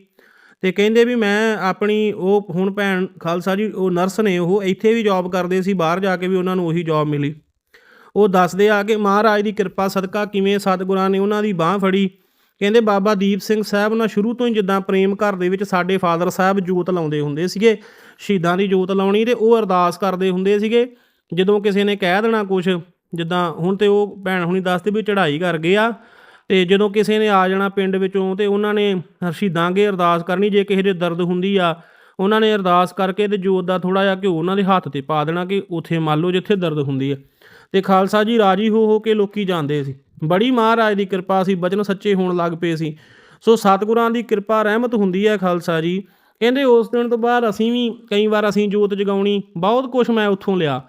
ਤੇ ਕਹਿੰਦੇ ਵੀ ਮੈਂ ਆਪਣੀ ਉਹ ਹੁਣ ਭੈਣ ਖਾਲਸਾ ਜੀ, ਉਹ ਨਰਸ ਨੇ, ਉਹ ਇੱਥੇ ਵੀ ਜੌਬ ਕਰਦੇ ਸੀ, ਬਾਹਰ ਜਾ ਕੇ ਵੀ ਉਹਨਾਂ ਨੂੰ ਉਹੀ ਜੌਬ ਮਿਲੀ। ਉਹ ਦੱਸਦੇ ਆ ਕਿ ਮਹਾਰਾਜ ਦੀ ਕਿਰਪਾ ਸਦਕਾ ਕਿਵੇਂ ਸਤਿਗੁਰਾਂ ਨੇ ਉਹਨਾਂ ਦੀ ਬਾਹ ਫੜੀ। ਕਹਿੰਦੇ ਬਾਬਾ ਦੀਪ ਸਿੰਘ ਸਾਹਿਬ ਨਾਲ ਸ਼ੁਰੂ ਤੋਂ ਹੀ ਜਿੱਦਾਂ ਪ੍ਰੇਮ ਘਰ ਦੇ ਵਿੱਚ ਸਾਡੇ ਫਾਦਰ ਸਾਹਿਬ ਜੋਤ ਲਾਉਂਦੇ ਹੁੰਦੇ ਸੀਗੇ, ਸ਼ਹੀਦਾਂ ਦੀ ਜੋਤ ਲਾਉਣੀ ਤੇ ਉਹ ਅਰਦਾਸ ਕਰਦੇ ਹੁੰਦੇ ਸੀਗੇ, ਜਦੋਂ ਕਿਸੇ ਨੇ ਕਹਿ ਦੇਣਾ ਕੁਝ ਜਿੱਦਾਂ ਹੁਣ ਤੇ ਉਹ ਭੈਣ ਹੁਣੀ ਦੱਸਦੇ ਵੀ ਚੜ੍ਹਾਈ ਕਰ ਗਏ ਆ, ਤੇ ਜਦੋਂ ਕਿਸੇ ਨੇ ਆ ਜਾਣਾ ਪਿੰਡ ਵਿੱਚੋਂ ਤੇ ਉਹਨਾਂ ਨੇ ਸ਼ਹੀਦਾਂਗੇ ਅਰਦਾਸ ਕਰਨੀ, ਜੇ ਕਿਸੇ ਦੇ ਦਰਦ ਹੁੰਦੀ ਆ, ਉਹਨਾਂ ਨੇ ਅਰਦਾਸ ਕਰਕੇ ਤੇ ਜੋਤ ਦਾ ਥੋੜਾ ਜਿਹਾ ਘਿਓ ਉਹਨਾਂ ਦੇ ਹੱਥ ਤੇ ਪਾ ਦੇਣਾ ਕਿ ਉੱਥੇ ਮੰਨ ਲਓ ਜਿੱਥੇ ਦਰਦ ਹੁੰਦੀ ਹੈ ਤੇ ਖਾਲਸਾ ਜੀ ਰਾਜੀ ਹੋ ਹੋ ਕੇ ਲੋਕੀ ਜਾਂਦੇ ਸੀ। ਬੜੀ ਮਹਾਰਾਜ ਦੀ ਕਿਰਪਾ ਸੀ, ਬਚਨ ਸੱਚੇ ਹੋਣ ਲੱਗ ਪਏ ਸੀ। ਸੋ ਸਤਿਗੁਰਾਂ ਦੀ ਕਿਰਪਾ ਰਹਿਮਤ ਹੁੰਦੀ ਹੈ ਖਾਲਸਾ ਜੀ। ਕਹਿੰਦੇ ਉਸ ਦਿਨ ਤੋਂ ਬਾਅਦ ਅਸੀਂ ਵੀ ਕਈ ਵਾਰ ਅਸੀਂ ਜੋਤ ਜਗਾਉਣੀ, ਬਹੁਤ ਕੁਝ ਮੈਂ ਉੱਥੋਂ ਲਿਆ।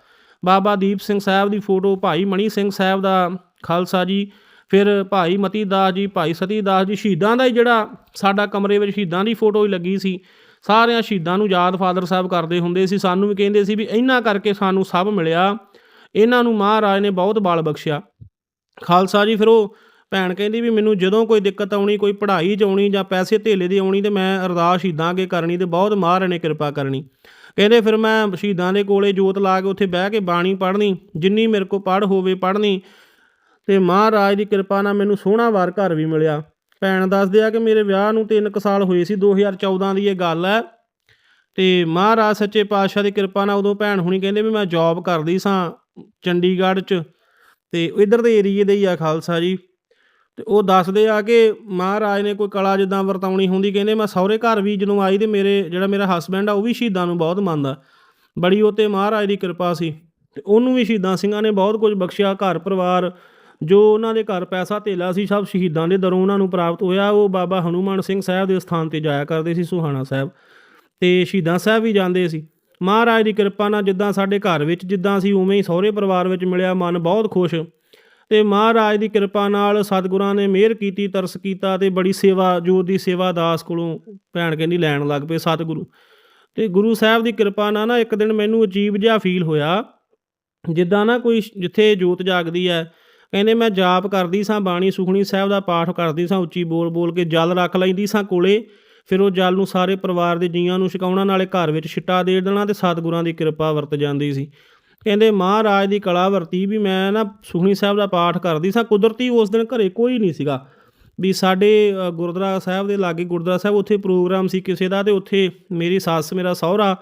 ਬਾਬਾ ਦੀਪ ਸਿੰਘ ਸਾਹਿਬ ਦੀ ਫੋਟੋ, ਭਾਈ ਮਣੀ ਸਿੰਘ ਸਾਹਿਬ ਦਾ ਖਾਲਸਾ ਜੀ, ਫਿਰ ਭਾਈ ਮਤੀ ਦਾਸ ਜੀ, ਭਾਈ ਸਤੀ ਦਾਸ ਜੀ, ਸ਼ਹੀਦਾਂ ਦਾ ਹੀ ਜਿਹੜਾ ਸਾਡਾ ਕਮਰੇ ਵਿੱਚ ਸ਼ਹੀਦਾਂ ਦੀ ਫੋਟੋ ਹੀ ਲੱਗੀ ਸੀ, ਸਾਰਿਆਂ ਸ਼ਹੀਦਾਂ ਨੂੰ ਯਾਦ ਫਾਦਰ ਸਾਹਿਬ ਕਰਦੇ ਹੁੰਦੇ ਸੀ, ਸਾਨੂੰ ਵੀ ਕਹਿੰਦੇ ਸੀ ਵੀ ਇਹਨਾਂ ਕਰਕੇ ਸਾਨੂੰ ਸਭ ਮਿਲਿਆ, ਇਹਨਾਂ ਨੂੰ ਮਹਾਰਾਜ ਨੇ ਬਹੁਤ ਬਲ ਬਖਸ਼ਿਆ। ਖਾਲਸਾ ਜੀ, ਫਿਰ ਉਹ ਭੈਣ ਕਹਿੰਦੀ ਵੀ ਮੈਨੂੰ ਜਦੋਂ ਕੋਈ ਦਿੱਕਤ ਆਉਣੀ, ਕੋਈ ਪੜ੍ਹਾਈ 'ਚ ਆਉਣੀ ਜਾਂ ਪੈਸੇ ਧੇਲੇ ਦੀ ਆਉਣੀ ਤੇ ਮੈਂ ਅਰਦਾਸ ਸ਼ਹੀਦਾਂ ਅੱਗੇ ਕਰਨੀ ਤੇ ਬਹੁਤ ਮਹਾਰਾਜ ਨੇ ਕਿਰਪਾ ਕਰਨੀ। ਕਹਿੰਦੇ ਫਿਰ ਮੈਂ ਸ਼ਹੀਦਾਂ ਦੇ ਕੋਲੇ ਜੋਤ ਲਾ ਕੇ ਉੱਥੇ ਬਹਿ ਕੇ ਬਾਣੀ ਪੜ੍ਹਨੀ, ਜਿੰਨੀ ਮੇਰੇ ਕੋ ਪੜ੍ਹ ਹੋਵੇ ਪੜ੍ਹਨੀ। ਤੇ ਮਹਾਰਾਜ ਦੀ ਕਿਰਪਾ ਨਾਲ ਮੈਨੂੰ ਸੋਹਣਾ ਵਾਰ ਘਰ ਵੀ ਮਿਲਿਆ। ਭੈਣ ਦੱਸਦੇ ਆ ਕਿ ਮੇਰੇ ਵਿਆਹ ਨੂੰ 3 ਕੁ ਸਾਲ ਹੋਏ ਸੀ 2014 ਦੀ ਇਹ ਗੱਲ ਹੈ। ਤੇ ਮਹਾਰਾਜ ਸੱਚੇ ਪਾਤਸ਼ਾਹ ਦੀ ਕਿਰਪਾ ਨਾਲ ਉਦੋਂ ਭੈਣ ਹੁਣੀ ਕਹਿੰਦੇ ਵੀ ਮੈਂ ਜੌਬ ਕਰਦੀ ਸਾਂ ਚੰਡੀਗੜ੍ਹ 'ਚ। ਤੇ ਇਧਰ ਦੇ ਏਰੀਏ ਦੇ ਹੀ ਆ ਖਾਲਸਾ ਜੀ। ਤੇ ਉਹ ਦੱਸਦੇ ਆ ਕਿ ਮਹਾਰਾਜ ਨੇ ਕੋਈ ਕਲਾ ਜਿੱਦਾਂ ਵਰਤਾਉਣੀ ਹੁੰਦੀ, ਕਹਿੰਦੇ ਮੈਂ ਸਹੁਰੇ ਘਰ ਵੀ ਜਦੋਂ ਆਈ ਤੇ ਮੇਰੇ, ਜਿਹੜਾ ਮੇਰਾ ਹਸਬੈਂਡ ਆ, ਉਹ ਵੀ ਸ਼ਹੀਦਾਂ ਨੂੰ ਬਹੁਤ ਮੰਨਦਾ। ਬੜੀ ਉਹ 'ਤੇ ਮਹਾਰਾਜ ਦੀ ਕਿਰਪਾ ਸੀ। ਤੇ ਉਹਨੂੰ ਵੀ ਸ਼ਹੀਦਾਂ ਸਿੰਘਾਂ ਨੇ ਬਹੁਤ ਕੁਝ ਬਖਸ਼ਿਆ। ਘਰ ਪਰਿਵਾਰ, ਜੋ ਉਹਨਾਂ ਦੇ ਘਰ ਪੈਸਾ ਧੇਲਾ ਸੀ, ਸਭ ਸ਼ਹੀਦਾਂ ਦੇ ਦਰੋਂ ਉਹਨਾਂ ਨੂੰ ਪ੍ਰਾਪਤ ਹੋਇਆ। ਉਹ ਬਾਬਾ ਹਨੂਮਾਨ ਸਿੰਘ ਸਾਹਿਬ ਦੇ ਸਥਾਨ ਤੇ ਜਾਇਆ ਕਰਦੇ ਸੀ, ਸੁਹਾਣਾ ਸਾਹਿਬ। ਤੇ ਸ਼ਹੀਦਾਂ ਸਾਹਿਬ ਵੀ ਜਾਂਦੇ ਸੀ। ਮਹਾਰਾਜ ਦੀ ਕਿਰਪਾ ਨਾਲ ਜਿੱਦਾਂ ਸਾਡੇ ਘਰ ਵਿੱਚ ਜਿੱਦਾਂ ਸੀ ਉਵੇਂ ਹੀ ਸਹੁਰੇ ਪਰਿਵਾਰ ਵਿੱਚ ਮਿਲਿਆ, ਮਨ ਬਹੁਤ ਖੁਸ਼। ਤੇ ਮਹਾਰਾਜ ਦੀ ਕਿਰਪਾ ਨਾਲ ਸਤਿਗੁਰਾਂ ਨੇ ਮਿਹਰ ਕੀਤੀ, ਤਰਸ ਕੀਤਾ ਤੇ ਬੜੀ ਸੇਵਾ, ਜੋਤ ਦੀ ਸੇਵਾ ਦਾਸ ਕੋਲੋਂ ਭੈਣ ਕਹਿੰਦੀ ਲੈਣ ਲੱਗ ਪਏ ਸਤਿਗੁਰੂ। ਤੇ ਗੁਰੂ ਸਾਹਿਬ ਦੀ ਕਿਰਪਾ ਨਾਲ ਨਾ ਇੱਕ ਦਿਨ ਮੈਨੂੰ ਅਜੀਬ ਜਿਹਾ ਫੀਲ ਹੋਇਆ, ਜਿੱਦਾਂ ਨਾ ਕੋਈ ਜਿੱਥੇ ਜੋਤ ਜਾਗਦੀ ਹੈ, ਕਹਿੰਦੇ ਮੈਂ ਜਾਪ ਕਰਦੀ ਸਾਂ, ਬਾਣੀ ਸੁਖਣੀ ਸਾਹਿਬ ਦਾ ਪਾਠ ਕਰਦੀ ਸਾਂ, ਉੱਚੀ ਬੋਲ ਬੋਲ ਕੇ ਜਲ ਰੱਖ ਲੈਂਦੀ ਸਾਂ ਕੋਲੇ, ਫਿਰ ਉਹ ਜਲ ਨੂੰ ਸਾਰੇ ਪਰਿਵਾਰ ਦੇ ਜੀਆਂ ਨੂੰ ਛਕਾਉਣਾ, ਨਾਲੇ ਘਰ ਵਿੱਚ ਛਿੱਟਾ ਦੇ ਦੇਣਾ ਤੇ ਸਤਿਗੁਰਾਂ ਦੀ ਕਿਰਪਾ ਵਰਤ ਜਾਂਦੀ ਸੀ। ਕਹਿੰਦੇ, ਮਹਾਰਾਜ ਦੀ ਕਲਾ ਵਰਤੀ ਵੀ ਮੈਂ ਨਾ ਸੁਖਣੀ ਸਾਹਿਬ ਦਾ ਪਾਠ ਕਰਦੀ ਸਾਂ। ਕੁਦਰਤੀ ਉਸ ਦਿਨ ਘਰੇ ਕੋਈ ਨਹੀਂ ਸੀਗਾ। ਵੀ ਸਾਡੇ ਗੁਰਦੁਆਰਾ ਸਾਹਿਬ ਦੇ ਲਾਗੇ ਗੁਰਦੁਆਰਾ ਸਾਹਿਬ, ਉੱਥੇ ਪ੍ਰੋਗਰਾਮ ਸੀ ਕਿਸੇ ਦਾ ਤੇ ਉੱਥੇ ਮੇਰੀ ਸੱਸ, ਮੇਰਾ ਸਹੁਰਾ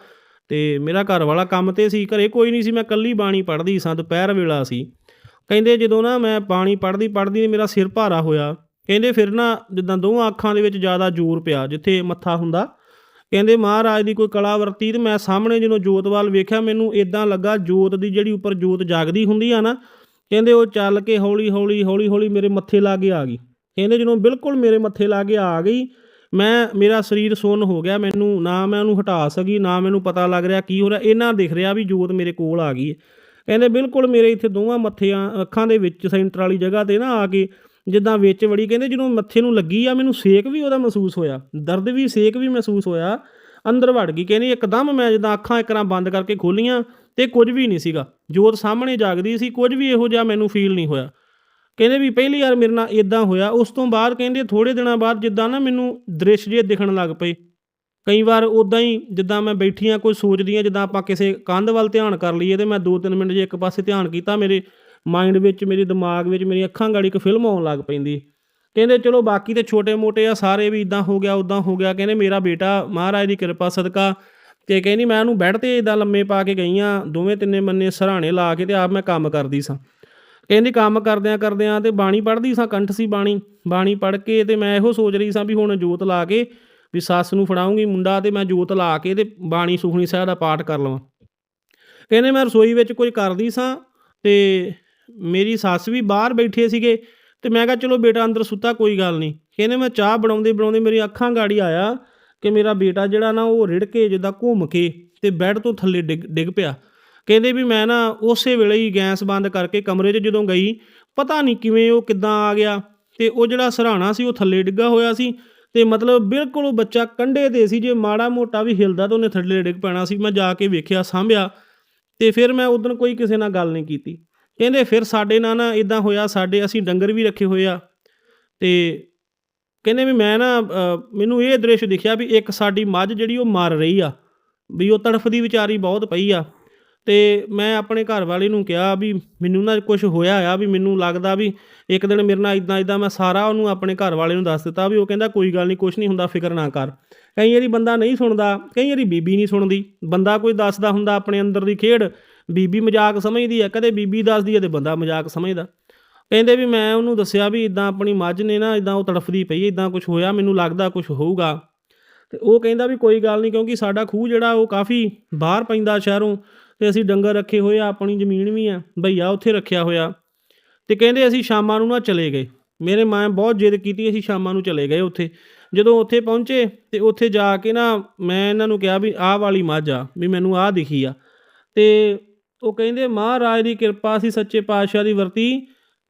ਤੇ ਮੇਰਾ ਘਰ ਵਾਲਾ ਕੰਮ ਤੇ ਸੀ। ਘਰੇ ਕੋਈ ਨਹੀਂ ਸੀ, ਮੈਂ ਕੱਲੀ ਬਾਣੀ ਪੜ੍ਹਦੀ ਸਾਂ, ਦੁਪਹਿਰ ਵੇਲਾ ਸੀ। ਕਹਿੰਦੇ, ਜਦੋਂ ਨਾ ਮੈਂ ਬਾਣੀ ਪੜ੍ਹਦੀ ਪੜ੍ਹਦੀ ਮੇਰਾ ਸਿਰ ਭਾਰਾ ਹੋਇਆ, ਕਹਿੰਦੇ ਫਿਰ ਨਾ ਜਿੱਦਾਂ ਦੋਵਾਂ ਅੱਖਾਂ ਦੇ ਵਿੱਚ ਜ਼ਿਆਦਾ ਜ਼ੋਰ ਪਿਆ, ਜਿੱਥੇ ਮੱਥਾ ਹੁੰਦਾ ਕਹਿੰਦੇ, ਮਹਾਰਾਜ ਦੀ ਕੋਈ ਕਲਾ ਵਰਤੀ ਤੇ ਮੈਂ ਸਾਹਮਣੇ ਜਦੋਂ ਜੋਤ ਵੱਲ ਵੇਖਿਆ, ਮੈਨੂੰ ਇਦਾਂ ਲੱਗਾ ਜੋਤ ਦੀ ਜਿਹੜੀ ਉੱਪਰ ਜੋਤ ਜਾਗਦੀ ਹੁੰਦੀ ਆ ਨਾ, ਕਹਿੰਦੇ ਉਹ ਚੱਲ ਕੇ ਹੌਲੀ ਹੌਲੀ ਹੌਲੀ ਹੌਲੀ ਮੇਰੇ ਮੱਥੇ ਲਾ ਕੇ ਆ ਗਈ। ਕਹਿੰਦੇ ਜਦੋਂ ਬਿਲਕੁਲ ਮੇਰੇ ਮੱਥੇ ਲਾ ਕੇ ਆ ਗਈ, ਮੈਂ, ਮੇਰਾ ਸਰੀਰ ਸੁੰਨ ਹੋ ਗਿਆ, ਮੈਨੂੰ ਨਾ ਮੈਂ ਉਹਨੂੰ ਹਟਾ ਸਕੀ, ਨਾ ਮੈਨੂੰ ਪਤਾ ਲੱਗ ਰਿਹਾ ਕੀ ਹੋ ਰਿਹਾ ਇਹਨਾਂ ਦਿਖ ਰਿਹਾ ਵੀ ਜੋਤ ਮੇਰੇ ਕੋਲ ਆ ਗਈ ਹੈ। ਕਹਿੰਦੇ ਬਿਲਕੁਲ ਮੇਰੇ ਇੱਥੇ ਦੋਵਾਂ ਮੱਥਿਆਂ, ਅੱਖਾਂ ਦੇ ਵਿੱਚ ਸੈਂਟਰ ਵਾਲੀ ਜਗ੍ਹਾ ਤੇ ਨਾ ਆ ਕੇ ਜਿੱਦਾਂ ਵਿੱਚ ਵੜੀ ਕਹਿੰਦੇ ਜਦੋਂ ਮੱਥੇ ਨੂੰ ਲੱਗੀ ਆ, ਮੈਨੂੰ ਸੇਕ ਵੀ ਉਹਦਾ ਮਹਿਸੂਸ ਹੋਇਆ, ਦਰਦ ਵੀ ਸੇਕ ਵੀ ਮਹਿਸੂਸ ਹੋਇਆ, ਅੰਦਰ ਵੜ ਗਈ ਕਹਿੰਦੀ ਇੱਕਦਮ ਮੈਂ ਜਿੱਦਾਂ ਅੱਖਾਂ ਇੱਕਰਾਂ ਬੰਦ ਕਰਕੇ ਖੋਲੀਆਂ ਤੇ ਕੁਝ ਵੀ ਨਹੀਂ ਸੀਗਾ, ਜੋਤ ਸਾਹਮਣੇ ਜਾਗਦੀ ਸੀ, ਕੁਝ ਵੀ ਇਹੋ ਜਿਹਾ ਮੈਨੂੰ ਫੀਲ ਨਹੀਂ ਹੋਇਆ। ਕਹਿੰਦੇ ਵੀ ਪਹਿਲੀ ਵਾਰ ਮੇਰੇ ਨਾਲ ਇਦਾਂ ਹੋਇਆ, ਉਸ ਤੋਂ ਬਾਅਦ ਕਹਿੰਦੇ ਥੋੜੇ ਦਿਨਾਂ ਬਾਅਦ ਜਿੱਦਾਂ ਨਾ ਮੈਨੂੰ ਦ੍ਰਿਸ਼ ਜੇ ਦਿਖਣ ਲੱਗ ਪਏ। ਕਈ ਵਾਰ ਉਦਾਂ ਹੀ ਜਿੱਦਾਂ ਮੈਂ ਬੈਠੀਆਂ ਕੋਈ ਸੋਚਦੀਆਂ ਜਿੱਦਾਂ ਆਪਾਂ ਕਿਸੇ ਕੰਧ ਵੱਲ ਧਿਆਨ ਕਰ ਲਈਏ ਤੇ ਮੈਂ 2-3 ਮਿੰਟ ਜੇ ਇੱਕ ਪਾਸੇ ਧਿਆਨ ਕੀਤਾ ਮੇਰੇ ਮਾਈਂਡ ਵਿੱਚ, ਮੇਰੇ ਦਿਮਾਗ ਵਿੱਚ ਮੇਰੀ ਅੱਖਾਂ ਗਾੜੀ ਇੱਕ ਫਿਲਮ ਆਉਣ ਲੱਗ ਪੈਂਦੀ। ਕਹਿੰਦੇ, ਚਲੋ, ਬਾਕੀ ਤੇ ਛੋਟੇ-ਮੋਟੇ ਆ, ਸਾਰੇ ਵੀ ਇਦਾਂ ਹੋ ਗਿਆ ਉਦਾਂ ਹੋ ਗਿਆ। ਕਹਿੰਦੇ, ਮੇਰਾ ਬੇਟਾ ਮਹਾਰਾਜ ਦੀ ਕਿਰਪਾ, ਸਦਕਾ। ਤੇ ਕਹਿੰਦੀ, ਮੈਂ ਉਹਨੂੰ ਬੈੱਡ ਤੇ ਇਦਾਂ ਲੰਮੇ ਪਾ ਕੇ ਗਈਆਂ ਦੋਵੇਂ ਤਿੰਨੇ ਮੰਨੇ ਸਰਾਣੇ ਲਾ ਕੇ ਤੇ ਆਪ ਮੈਂ ਕੰਮ ਕਰਦੀ ਸਾਂ। ਕਹਿੰਦੀ, ਕੰਮ ਕਰਦਿਆਂ ਕਰਦਿਆਂ ਤੇ ਬਾਣੀ ਪੜ੍ਹਦੀ ਸਾਂ, ਕੰਠ ਸੀ ਬਾਣੀ। ਬਾਣੀ ਪੜ੍ਹ ਕੇ ਤੇ ਮੈਂ ਇਹੋ ਸੋਚ ਰਹੀ ਸਾਂ ਵੀ ਹੁਣ ਜੋਤ ਲਾ ਕੇ ਵੀ ਸੱਸ ਨੂੰ ਫੜਾਉਂਗੀ ਮੁੰਡਾ ਤੇ ਮੈਂ ਜੋਤ ਲਾ ਕੇ ਤੇ ਬਾਣੀ ਸੁਖਣੀ ਸਾਹਿਬ ਦਾ ਪਾਠ ਕਰ ਲਵਾਂ। ਕਹਿੰਦੇ, ਮੈਂ ਰਸੋਈ ਵਿੱਚ ਕੁਝ ਕਰਦੀ ਸਾਂ ਤੇ ਮੇਰੀ ਸੱਸ ਵੀ ਬਾਹਰ ਬੈਠੇ ਸੀਗੇ ਤੇ ਮੈਂ ਕਿਹਾ, ਚਲੋ ਬੇਟਾ ਅੰਦਰ ਸੁੱਤਾ, ਕੋਈ ਗੱਲ ਨਹੀਂ। ਕਹਿੰਦੇ ਮੈਂ ਚਾਹ ਬਣਾਉਂਦੇ ਬਣਾਉਂਦੇ ਮੇਰੀ ਅੱਖਾਂ ਗਾੜੀ ਆਇਆ ਕਿ ਮੇਰਾ ਬੇਟਾ ਜਿਹੜਾ ਨਾ ਉਹ ਰਿੜ ਕੇ ਜਿੱਦਾਂ ਘੁੰਮ ਕੇ ਤੇ ਬੈੱਡ ਤੋਂ ਥੱਲੇ ਡਿੱਗ ਡਿੱਗ ਪਿਆ। ਕਹਿੰਦੇ ਵੀ ਮੈਂ ਨਾ ਉਸੇ ਵੇਲੇ ਹੀ ਗੈਸ ਬੰਦ ਕਰਕੇ ਕਮਰੇ 'ਚ ਜਦੋਂ ਗਈ, ਪਤਾ ਨਹੀਂ ਕਿਵੇਂ ਉਹ ਕਿੱਦਾਂ ਆ ਗਿਆ ਤੇ ਉਹ ਜਿਹੜਾ ਸਰਾਣਾ ਸੀ ਉਹ ਥੱਲੇ ਡਿੱਗਾ ਹੋਇਆ ਸੀ ਤੇ ਮਤਲਬ ਬਿਲਕੁਲ ਉਹ ਬੱਚਾ ਕੰਢੇ ਤੇ ਸੀ, ਜੇ ਮਾੜਾ ਮੋਟਾ ਵੀ ਹਿਲਦਾ ਤਾਂ ਉਹਨੇ ਥੱਲੇ ਡਿੱਗ ਪੈਣਾ ਸੀ। ਮੈਂ ਜਾ ਕੇ ਵੇਖਿਆ, ਸਾਂਭਿਆ ਤੇ ਫਿਰ ਮੈਂ ਉਦੋਂ ਕੋਈ ਕਿਸੇ ਨਾਲ ਗੱਲ ਨਹੀਂ ਕੀਤੀ। ਕਹਿੰਦੇ ਫਿਰ ਸਾਡੇ ਨਾਲ ਨਾ ਇਦਾਂ ਹੋਇਆ, ਸਾਡੇ ਅਸੀਂ ਡੰਗਰ ਵੀ ਰੱਖੇ ਹੋਏ ਆ। ਤੇ ਕਹਿੰਦੇ ਵੀ ਮੈਂ ਨਾ ਮੈਨੂੰ ਇਹ ਦ੍ਰਿਸ਼ ਦਿਖਿਆ ਵੀ ਇੱਕ ਸਾਡੀ ਮੱਝ ਜਿਹੜੀ ਉਹ ਮਰ ਰਹੀ ਆ, ਵੀ ਉਹ ਤੜਫਦੀ ਵਿਚਾਰੀ ਬਹੁਤ ਪਈ ਆ। ਤੇ ਮੈਂ ਆਪਣੇ ਘਰ ਵਾਲੇ ਨੂੰ ਕਿਹਾ ਵੀ ਮੈਨੂੰ ਨਾ ਕੁਝ ਹੋਇਆ ਆ, ਵੀ ਮੈਨੂੰ ਲੱਗਦਾ ਵੀ ਇੱਕ ਦਿਨ ਮੇਰੇ ਨਾਲ ਇਦਾਂ ਇਦਾਂ ਮੈਂ ਸਾਰਾ ਉਹਨੂੰ ਆਪਣੇ ਘਰ ਵਾਲੇ ਨੂੰ ਦੱਸ ਦਿੱਤਾ ਵੀ ਉਹ ਕਹਿੰਦਾ ਕੋਈ ਗੱਲ ਨਹੀਂ ਕੁਝ ਨਹੀਂ ਹੁੰਦਾ, ਫਿਕਰ ਨਾ ਕਰ। ਕਈ ਵਾਰੀ ਬੰਦਾ ਨਹੀਂ ਸੁਣਦਾ, ਕਈ ਵਾਰੀ ਬੀਬੀ ਨਹੀਂ ਸੁਣਦੀ। ਬੰਦਾ ਕੋਈ ਦੱਸਦਾ ਹੁੰਦਾ ਆਪਣੇ ਅੰਦਰ ਦੀ ਖੇਡ ਬੀਬੀ ਮਜ਼ਾਕ ਸਮਝਦੀ ਆ, ਕਦੇ ਬੀਬੀ ਦੱਸਦੀ ਆ ਤੇ ਬੰਦਾ ਮਜ਼ਾਕ ਸਮਝਦਾ। ਕਹਿੰਦੇ ਵੀ ਮੈਂ ਉਹਨੂੰ ਦੱਸਿਆ ਵੀ ਇਦਾਂ ਆਪਣੀ ਮੱਝ ਨੇ ਨਾ ਇਦਾਂ ਉਹ ਤੜਫਦੀ ਪਈ ਇਦਾਂ ਕੁਝ ਹੋਇਆ, ਮੈਨੂੰ ਲੱਗਦਾ ਕੁਝ ਹੋਊਗਾ। ਤੇ ਉਹ ਕਹਿੰਦਾ ਵੀ ਕੋਈ ਗੱਲ ਨਹੀਂ, ਕਿਉਂਕਿ ਸਾਡਾ ਖੂਹ ਜਿਹੜਾ ਉਹ ਕਾਫੀ ਬਾਹਰ ਪੈਂਦਾ ਸ਼ਹਿਰੋਂ, ਤੇ ਅਸੀਂ ਡੰਗਰ ਰੱਖੇ ਹੋਏ ਆ, ਆਪਣੀ ਜ਼ਮੀਨ ਵੀ ਆ ਭਈਆ ਉੱਥੇ ਰੱਖਿਆ ਹੋਇਆ। ਤੇ ਕਹਿੰਦੇ ਅਸੀਂ ਸ਼ਾਮਾਂ ਨੂੰ ਨਾ ਚਲੇ ਗਏ। ਮੇਰੇ ਮਾਂ ਬਹੁਤ ਜਿੱਦ ਕੀਤੀ, ਅਸੀਂ ਸ਼ਾਮਾਂ ਨੂੰ ਚਲੇ ਗਏ ਉੱਥੇ। ਜਦੋਂ ਉੱਥੇ ਪਹੁੰਚੇ ਤੇ ਉੱਥੇ ਜਾ ਕੇ ਨਾ ਮੈਂ ਇਹਨਾਂ ਨੂੰ ਕਿਹਾ ਵੀ ਆਹ ਵਾਲੀ ਮੱਝ ਆ, ਵੀ ਮੈਨੂੰ ਆਹ ਦਿਖੀ ਆ। ਤੇ ਉਹ ਕਹਿੰਦੇ, ਮਹਾਰਾਜ ਦੀ ਕਿਰਪਾ ਸੀ ਸੱਚੇ ਪਾਤਸ਼ਾਹ ਦੀ ਵਰਤੀ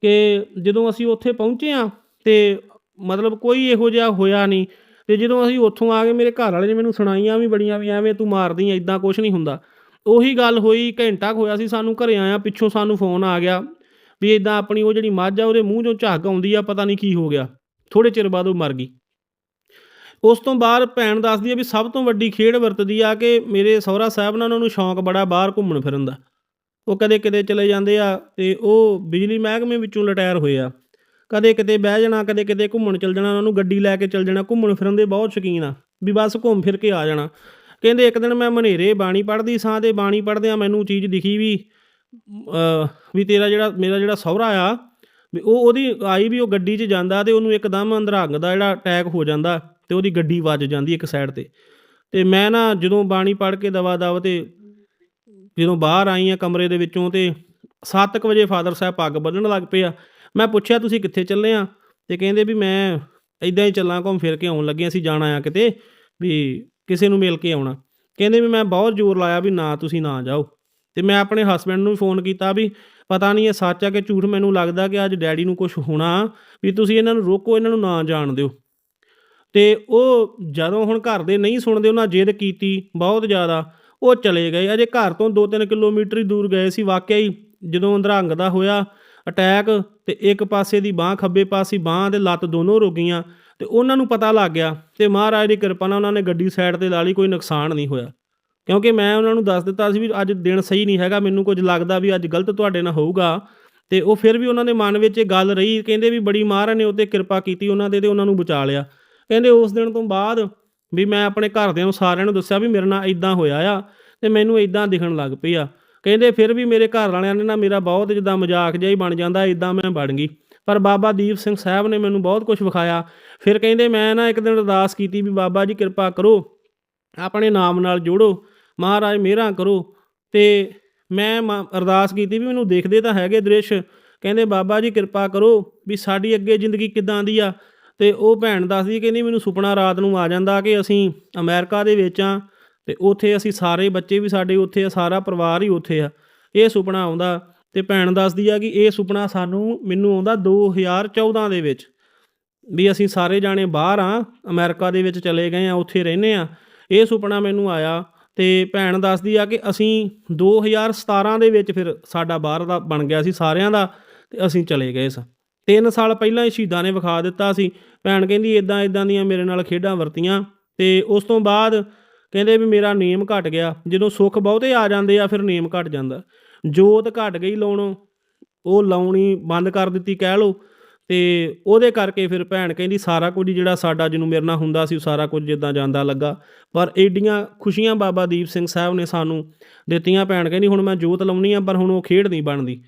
ਕਿ ਜਦੋਂ ਅਸੀਂ ਉੱਥੇ ਪਹੁੰਚੇ ਆ ਤੇ ਮਤਲਬ ਕੋਈ ਇਹੋ ਜਿਹਾ ਹੋਇਆ ਨਹੀਂ ਤੇ ਜਦੋਂ ਅਸੀਂ ਉੱਥੋਂ ਆ ਗਏ ਮੇਰੇ ਘਰ ਵਾਲੇ ਨੇ ਮੈਨੂੰ ਸੁਣਾਈਆਂ ਵੀ ਬੜੀਆਂ ਵੀ ਐਵੇਂ ਤੂੰ ਮਾਰਦੀ ਐ ਇਦਾਂ ਕੁਝ ਨਹੀਂ ਹੁੰਦਾ। ਉਹੀ ਗੱਲ ਹੋਈ, ਘੰਟਾ ਕੁ ਹੋਇਆ ਸੀ, ਸਾਨੂੰ ਘਰੇ ਆਇਆ, ਪਿੱਛੋਂ ਸਾਨੂੰ ਫੋਨ ਆ ਗਿਆ ਵੀ ਇਦਾਂ ਆਪਣੀ ਉਹ ਜਿਹੜੀ ਮੱਝ ਆ, ਉਹਦੇ ਮੂੰਹ 'ਚੋਂ ਝੱਗ ਆਉਂਦੀ ਆ, ਪਤਾ ਨਹੀਂ ਕੀ ਹੋ ਗਿਆ। ਥੋੜੇ ਚਿਰ ਬਾਅਦ ਉਹ ਮਰ ਗਈ। ਉਸ ਤੋਂ ਬਾਅਦ ਭੈਣ ਦੱਸਦੀ ਆ ਵੀ ਸਭ ਤੋਂ ਵੱਡੀ ਖੇਡ ਵਰਤਦੀ ਆ ਕਿ ਮੇਰੇ ਸਹੁਰਾ ਸਾਹਿਬ ਨਾਲ ਉਹਨਾਂ ਨੂੰ ਸ਼ੌਂਕ ਬੜਾ ਬਾਹਰ ਘੁੰਮਣ ਫਿਰਨ ਦਾ। ਉਹ ਕਦੇ ਕਿਤੇ ਚਲੇ ਜਾਂਦੇ ਆ ਤੇ ਉਹ ਬਿਜਲੀ ਮਹਿਕਮੇ ਵਿੱਚੋਂ ਰਿਟਾਇਰ ਹੋਏ ਆ। ਕਦੇ ਕਿਤੇ ਬਹਿ ਜਾਣਾ, ਕਦੇ ਕਿਤੇ ਘੁੰਮਣ ਚਲ ਜਾਣਾ, ਉਹਨਾਂ ਨੂੰ ਗੱਡੀ ਲੈ ਕੇ ਚਲ ਜਾਣਾ, ਘੁੰਮਣ ਫਿਰਨ ਦੇ ਬਹੁਤ ਸ਼ੌਕੀਨ ਆ, ਵੀ ਬਸ ਘੁੰਮ ਫਿਰ ਕੇ ਆ ਜਾਣਾ। ਕਹਿੰਦੇ ਇੱਕ ਦਿਨ ਮੈਂ ਮਨੇਰੇ ਬਾਣੀ ਪੜ੍ਹਦੀ ਸਾਂ ਤੇ ਬਾਣੀ ਪੜ੍ਹਦਿਆਂ ਮੈਨੂੰ ਚੀਜ਼ ਦਿਖੀ ਵੀ ਵੀ ਤੇਰਾ ਜਿਹੜਾ, ਮੇਰਾ ਜਿਹੜਾ ਸਹੁਰਾ ਆ, ਵੀ ਉਹ ਉਹਦੀ ਆਈ ਵੀ ਉਹ ਗੱਡੀ 'ਚ ਜਾਂਦਾ ਤੇ ਉਹਨੂੰ ਇੱਕਦਮ ਅੰਦਰੰਗ ਦਾ ਜਿਹੜਾ ਅਟੈਕ ਹੋ ਜਾਂਦਾ ਤੇ ਉਹਦੀ ਗੱਡੀ ਵੱਜ ਜਾਂਦੀ ਇੱਕ ਸਾਈਡ ਤੇ। ਤੇ ਮੈਂ ਨਾ ਜਦੋਂ ਬਾਣੀ ਪੜ੍ਹ ਕੇ ਦਵਾ ਦਵ ਤੇ ਜਦੋਂ ਬਾਹਰ ਆਈ ਆ ਕਮਰੇ ਦੇ ਵਿੱਚੋਂ ਤੇ 7:00 ਵਜੇ ਫਾਦਰ ਸਾਹਿਬ ਪੱਗ ਬੰਨਣ ਲੱਗ ਪਏ ਆ। ਮੈਂ ਪੁੱਛਿਆ, ਤੁਸੀਂ ਕਿੱਥੇ ਚੱਲੇ ਆ? ਤੇ ਕਹਿੰਦੇ ਵੀ ਮੈਂ ਇਦਾਂ ਹੀ ਚੱਲਾਂ, ਘੁੰਮ ਫਿਰ ਕੇ ਆਉਣ ਲੱਗੇ ਅਸੀਂ ਜਾਣਾ ਆ ਕਿਤੇ ਵੀ ਕਿਸੇ ਨੂੰ ਮਿਲ ਕੇ ਆਉਣਾ। ਕਹਿੰਦੇ ਵੀ ਮੈਂ ਬਹੁਤ ਜ਼ੋਰ ਲਾਇਆ ਵੀ ਨਾ, ਤੁਸੀਂ ਨਾ ਜਾਓ। ਤੇ ਮੈਂ ਆਪਣੇ ਹਸਬੰਡ ਨੂੰ ਫੋਨ ਕੀਤਾ ਵੀ ਪਤਾ ਨਹੀਂ ਇਹ ਸੱਚ ਆ ਕਿ ਝੂਠ ਮੈਨੂੰ ਲੱਗਦਾ ਕਿ ਅੱਜ ਡੈਡੀ ਨੂੰ ਕੁਝ ਹੋਣਾ ਵੀ ਤੁਸੀਂ ਇਹਨਾਂ ਨੂੰ ਰੋਕੋ, ਇਹਨਾਂ ਨੂੰ ਨਾ ਜਾਣ ਦਿਓ। ਤੇ ਉਹ ਜਦੋਂ ਹੁਣ ਘਰ ਦੇ ਨਹੀਂ ਸੁਣਦੇ, ਉਹਨਾਂ ਜਿੱਦ ਕੀਤੀ ਬਹੁਤ ਜ਼ਿਆਦਾ। ਉਹ ਚਲੇ ਗਏ। ਅਜੇ ਘਰ ਤੋਂ 2-3 ਕਿਲੋਮੀਟਰ ਹੀ ਦੂਰ ਗਏ ਸੀ। ਵਾਕਿਆ ਹੀ ਜਦੋਂ ਅੰਦਰੰਗ ਦਾ ਹੋਇਆ ਅਟੈਕ ਤੇ ਇੱਕ ਪਾਸੇ ਦੀ ਬਾਹ ਖੱਬੇ ਪਾਸੇ ਬਾਹ ਤੇ ਲੱਤ ਦੋਨੋਂ ਰੁਕ ਗਈਆਂ ਤੇ ਉਹਨਾਂ ਨੂੰ ਪਤਾ ਲੱਗ ਗਿਆ ਤੇ ਮਹਾਰਾਜ ਦੀ ਕਿਰਪਾ ਨਾਲ ਉਹਨਾਂ ਨੇ ਗੱਡੀ ਸਾਈਡ ਤੇ ਲਾ ਲਈ, ਕੋਈ ਨੁਕਸਾਨ ਨਹੀਂ ਹੋਇਆ। ਕਿਉਂਕਿ ਮੈਂ ਉਹਨਾਂ ਨੂੰ ਦੱਸ ਦਿੱਤਾ ਸੀ ਵੀ ਅੱਜ ਦਿਨ ਸਹੀ ਨਹੀਂ ਹੈਗਾ, ਮੈਨੂੰ ਕੁਝ ਲੱਗਦਾ ਵੀ ਅੱਜ ਗਲਤ ਤੁਹਾਡੇ ਨਾਲ ਹੋਊਗਾ ਤੇ ਉਹ ਫਿਰ ਵੀ ਉਹਨਾਂ ਦੇ ਮਨ ਵਿੱਚ ਇਹ ਗੱਲ ਰਹੀ, ਕਹਿੰਦੇ ਵੀ ਬੜੀ ਮਹਾਰਾਜ ਨੇ ਉੱਤੇ ਕਿਰਪਾ ਕੀਤੀ ਉਹਨਾਂ ਦੇ ਤੇ ਉਹਨਾਂ ਨੂੰ ਬਚਾ ਲਿਆ। ਕਹਿੰਦੇ ਉਸ ਦਿਨ ਤੋਂ ਬਾਅਦ ਵੀ ਮੈਂ ਆਪਣੇ ਘਰਦਿਆਂ ਨੂੰ ਸਾਰਿਆਂ ਨੂੰ ਦੱਸਿਆ ਵੀ ਮੇਰੇ ਨਾਲ ਇਦਾਂ ਹੋਇਆ ਆ ਤੇ ਮੈਨੂੰ ਇਦਾਂ ਦਿਖਣ ਲੱਗ ਪਈ ਆ। ਕਹਿੰਦੇ ਫਿਰ ਵੀ ਮੇਰੇ ਘਰ ਵਾਲਿਆਂ ਨੇ ਨਾ ਮੇਰਾ ਬਹੁਤ ਜਿੱਦਾਂ ਮਜ਼ਾਕ ਜਿਹਾ ਹੀ ਬਣ ਜਾਂਦਾ ਇਦਾਂ ਮੈਂ ਬਣ ਗਈ। ਪਰ ਬਾਬਾ ਦੀਪ ਸਿੰਘ ਸਾਹਿਬ ਨੇ ਮੈਨੂੰ ਬਹੁਤ ਕੁਝ ਵਿਖਾਇਆ। ਫਿਰ ਕਹਿੰਦੇ ਮੈਂ ਨਾ ਇੱਕ ਦਿਨ ਅਰਦਾਸ ਕੀਤੀ ਵੀ ਬਾਬਾ ਜੀ ਕਿਰਪਾ ਕਰੋ, ਆਪਣੇ ਨਾਮ ਨਾਲ ਜੋੜੋ, ਮਹਾਰਾਜ ਮਿਹਰਾਂ ਕਰੋ। ਤੇ ਮੈਂ ਮ- ਅਰਦਾਸ ਕੀਤੀ ਵੀ ਮੈਨੂੰ ਦੇਖਦੇ ਤਾਂ ਹੈਗੇ ਦ੍ਰਿਸ਼। ਕਹਿੰਦੇ ਬਾਬਾ ਜੀ ਕਿਰਪਾ ਕਰੋ ਵੀ ਸਾਡੀ ਅੱਗੇ ਜ਼ਿੰਦਗੀ ਕਿੱਦਾਂ ਦੀ ਆ। ਤੇ ਉਹ ਭੈਣ ਦੱਸਦੀ ਕਿ ਨਹੀਂ, ਮੈਨੂੰ ਸੁਪਨਾ ਰਾਤ ਨੂੰ ਆ ਜਾਂਦਾ ਕਿ ਅਸੀਂ ਅਮਰੀਕਾ ਦੇ ਵਿੱਚ ਆ ਤੇ ਉੱਥੇ ਅਸੀਂ ਸਾਰੇ ਬੱਚੇ ਵੀ ਸਾਡੇ ਉੱਥੇ ਆ, ਸਾਰਾ ਪਰਿਵਾਰ ਹੀ ਉੱਥੇ ਆ। ਇਹ ਸੁਪਨਾ ਆਉਂਦਾ ਤੇ ਭੈਣ ਦੱਸਦੀ ਆ ਕਿ ਇਹ ਸੁਪਨਾ ਸਾਨੂੰ ਮੈਨੂੰ ਆਉਂਦਾ 2014 ਦੇ ਵਿੱਚ ਵੀ ਅਸੀਂ ਸਾਰੇ ਜਾਣੇ ਬਾਹਰ ਆ, ਅਮਰੀਕਾ ਦੇ ਵਿੱਚ ਚਲੇ ਗਏ ਆ, ਉੱਥੇ ਰਹਿੰਦੇ ਆ। ਇਹ ਸੁਪਨਾ ਮੈਨੂੰ ਆਇਆ ਤੇ ਭੈਣ ਦੱਸਦੀ ਆ ਕਿ ਅਸੀਂ 2017 ਦੇ ਵਿੱਚ ਫਿਰ ਸਾਡਾ ਬਾਹਰ ਦਾ ਬਣ ਗਿਆ ਸੀ ਸਾਰਿਆਂ ਦਾ ਤੇ ਅਸੀਂ ਚਲੇ ਗਏ ਸਾਂ। ਤਿੰਨ ਸਾਲ ਪਹਿਲਾਂ ਹੀ ਸ਼ਹੀਦਾਂ ਨੇ ਵਿਖਾ ਦਿੱਤਾ ਸੀ। ਭੈਣ ਕਹਿੰਦੀ ਇਦਾਂ ਇਦਾਂ ਦੀਆਂ ਮੇਰੇ ਨਾਲ ਖੇਡਾਂ ਵਰਤੀਆਂ ਤੇ ਉਸ ਤੋਂ ਬਾਅਦ ਕਹਿੰਦੇ ਵੀ ਮੇਰਾ ਨੇਮ ਘਟ ਗਿਆ। ਜਦੋਂ ਸੁੱਖ ਬਹੁਤੇ ਆ ਜਾਂਦੇ ਆ, ਫਿਰ ਨੇਮ ਘਟ ਜਾਂਦਾ। ਜੋਤ ਘਟ ਗਈ ਲਾਉਣੋਂ, ਉਹ ਲਾਉਣੀ ਬੰਦ ਕਰ ਦਿੱਤੀ ਕਹਿ ਲਓ ਤੇ ਉਹਦੇ ਕਰਕੇ ਫਿਰ ਭੈਣ ਕਹਿੰਦੀ ਸਾਰਾ ਕੁਝ ਜਿਹੜਾ ਸਾਡਾ ਜਿਹਨੂੰ ਮੇਰੇ ਨਾਲ ਹੁੰਦਾ ਸੀ, ਉਹ ਸਾਰਾ ਕੁਝ ਜਿੱਦਾਂ ਜਾਂਦਾ ਲੱਗਾ। ਪਰ ਏਡੀਆਂ ਖੁਸ਼ੀਆਂ ਬਾਬਾ ਦੀਪ ਸਿੰਘ ਸਾਹਿਬ ਨੇ ਸਾਨੂੰ ਦਿੱਤੀਆਂ। ਭੈਣ ਕਹਿੰਦੀ ਹੁਣ ਮੈਂ ਜੋਤ ਲਾਉਣੀ ਆ, ਪਰ ਹੁਣ ਉਹ ਖੇਡ ਨਹੀਂ ਬਣਦੀ।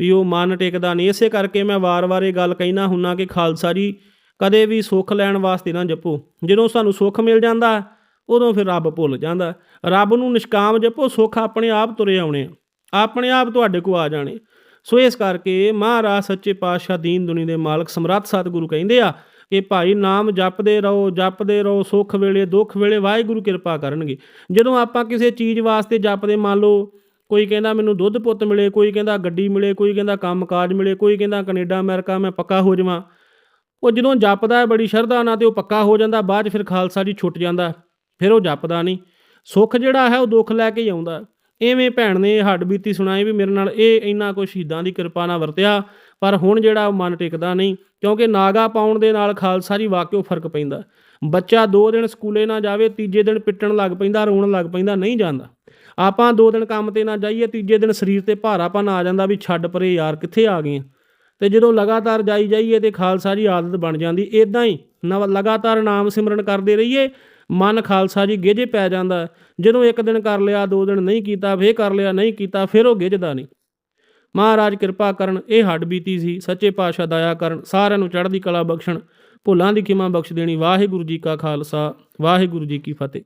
ਵੀ ਉਹ ਮਨ ਟਿਕਦਾ ਨਹੀਂ। ਇਸੇ ਕਰਕੇ ਮੈਂ ਵਾਰ-ਵਾਰ ਇਹ ਗੱਲ ਕਹਿਣਾ ਹੁੰਨਾ ਕਿ ਖਾਲਸਾ ਜੀ, ਕਦੇ ਵੀ ਸੁੱਖ ਲੈਣ ਵਾਸਤੇ ਨਾ ਜਪੋ। ਜਦੋਂ ਸਾਨੂੰ ਸੁੱਖ ਮਿਲ ਜਾਂਦਾ, ਉਦੋਂ ਫਿਰ ਰੱਬ ਭੁੱਲ ਜਾਂਦਾ। ਰੱਬ ਨੂੰ ਨਿਸ਼ਕਾਮ ਜਪੋ, ਸੁੱਖ ਆਪਣੇ ਆਪ ਤੁਰੇ ਆਉਣੇ ਆ। ਆਪਣੇ ਆਪ ਤੁਹਾਡੇ ਕੋ ਆ ਜਾਣੇ। ਸੋ ਇਸ ਕਰਕੇ ਮਹਾਰਾਜ ਸੱਚੇ ਪਾਤਸ਼ਾਹ ਦੀਨ ਦੁਨੀ ਦੇ ਮਾਲਕ ਸਮਰੱਥ ਸਤਿਗੁਰੂ ਕਹਿੰਦੇ ਆ ਕਿ ਭਾਈ ਨਾਮ ਜਪਦੇ ਰਹੋ ਜਪਦੇ ਰਹੋ, ਸੁੱਖ ਵੇਲੇ ਦੁੱਖ ਵੇਲੇ ਵਾਹਿਗੁਰੂ ਕਿਰਪਾ ਕਰਨਗੇ। ਜਦੋਂ ਆਪਾਂ ਕਿਸੇ ਚੀਜ਼ ਵਾਸਤੇ ਜਪਦੇ ਮੰਨ ਲਓ ਕੋਈ ਕਹਿੰਦਾ ਮੈਨੂੰ ਦੁੱਧ ਪੁੱਤ ਮਿਲੇ, ਕੋਈ ਕਹਿੰਦਾ ਗੱਡੀ ਮਿਲੇ, ਕੋਈ ਕਹਿੰਦਾ ਕੰਮਕਾਜ ਮਿਲੇ, ਕੋਈ ਕਹਿੰਦਾ ਕੈਨੇਡਾ, ਅਮਰੀਕਾ, ਮੈਂ ਪੱਕਾ ਹੋ ਜਾਵਾਂ। ਉਹ ਜਦੋਂ ਜਪਦਾ ਹੈ ਬੜੀ ਸ਼ਰਧਾ ਨਾਲ ਤੇ ਉਹ ਪੱਕਾ ਹੋ ਜਾਂਦਾ, ਬਾਅਦ 'ਚ ਫਿਰ ਖਾਲਸਾ ਜੀ ਛੁੱਟ ਜਾਂਦਾ ਫਿਰ ਉਹ ਜਪਦਾ ਨਹੀਂ। ਸੁੱਖ ਜਿਹੜਾ ਹੈ ਉਹ ਦੁੱਖ ਲੈ ਕੇ ਹੀ ਆਉਂਦਾ ਐਵੇਂ ਭੈਣ ਨੇ ਹੱਡ ਬੀਤੀ ਸੁਣਾਈ ਵੀ ਮੇਰੇ ਨਾਲ ਇਹ ਇੰਨਾ ਕੁ ਸ਼ਹੀਦਾਂ ਦੀ ਕਿਰਪਾ ਨਾਲ ਵਰਤਿਆ, ਪਰ ਹੁਣ ਜਿਹੜਾ ਉਹ ਮਨ ਟਿਕਦਾ ਨਹੀਂ, ਕਿਉਂਕਿ ਨਾਗਾ ਪਾਉਣ ਦੇ ਨਾਲ ਖਾਲਸਾ ਜੀ ਵਾਕਿਓ ਫ਼ਰਕ ਪੈਂਦਾ ਬੱਚਾ ਦੋ ਦਿਨ ਸਕੂਲੇ ਨਾ ਜਾਵੇ, ਤੀਜੇ ਦਿਨ ਪਿੱਟਣ ਲੱਗ ਪੈਂਦਾ, ਰੋਣ ਲੱਗ ਪੈਂਦਾ, ਨਹੀਂ ਜਾਂਦਾ। ਆਪਾਂ ਦੋ ਦਿਨ ਕੰਮ ਤੇ ਨਾ ਜਾਈਏ, ਤੀਜੇ ਦਿਨ ਸਰੀਰ ਤੇ ਭਾਰਾਪਨ ਆ ਜਾਂਦਾ ਵੀ ਛੱਡ ਪਰੇ ਯਾਰ, ਕਿੱਥੇ ਆ ਗਏ ਆਂ। ਤੇ ਜਦੋਂ ਲਗਾਤਾਰ ਜਾਈ ਜਾਈਏ ਤੇ ਖਾਲਸਾ ਜੀ ਆਦਤ ਬਣ ਜਾਂਦੀ ਇਦਾਂ ਹੀ ਨਵ ਲਗਾਤਾਰ ਨਾਮ ਸਿਮਰਨ ਕਰਦੇ ਰਹੀਏ, ਮਨ ਖਾਲਸਾ ਜੀ ਗਿੱਝ ਪੈ ਜਾਂਦਾ। ਜਦੋਂ ਇੱਕ ਦਿਨ ਕਰ ਲਿਆ, ਦੋ ਦਿਨ ਨਹੀਂ ਕੀਤਾ, ਫੇਰ ਕਰ ਲਿਆ, ਨਹੀਂ ਕੀਤਾ, ਫਿਰ ਉਹ ਗਿੱਝਦਾ ਨਹੀਂ। ਮਹਾਰਾਜ ਕਿਰਪਾ ਕਰਨ, ਇਹ ਹੱਡ ਬੀਤੀ ਸੀ, ਸੱਚੇ ਪਾਤਸ਼ਾਹ ਦਇਆ ਕਰਨ, ਸਾਰਿਆਂ ਨੂੰ ਚੜ੍ਹਦੀ ਕਲਾ ਬਖਸ਼ਣ, ਭੁੱਲਾਂ ਦੀ ਖਿਮਾ ਬਖਸ਼ ਦੇਣੀ। ਵਾਹਿਗੁਰੂ ਜੀ ਕਾ ਖਾਲਸਾ, ਵਾਹਿਗੁਰੂ ਜੀ ਕੀ ਫਤਿਹ।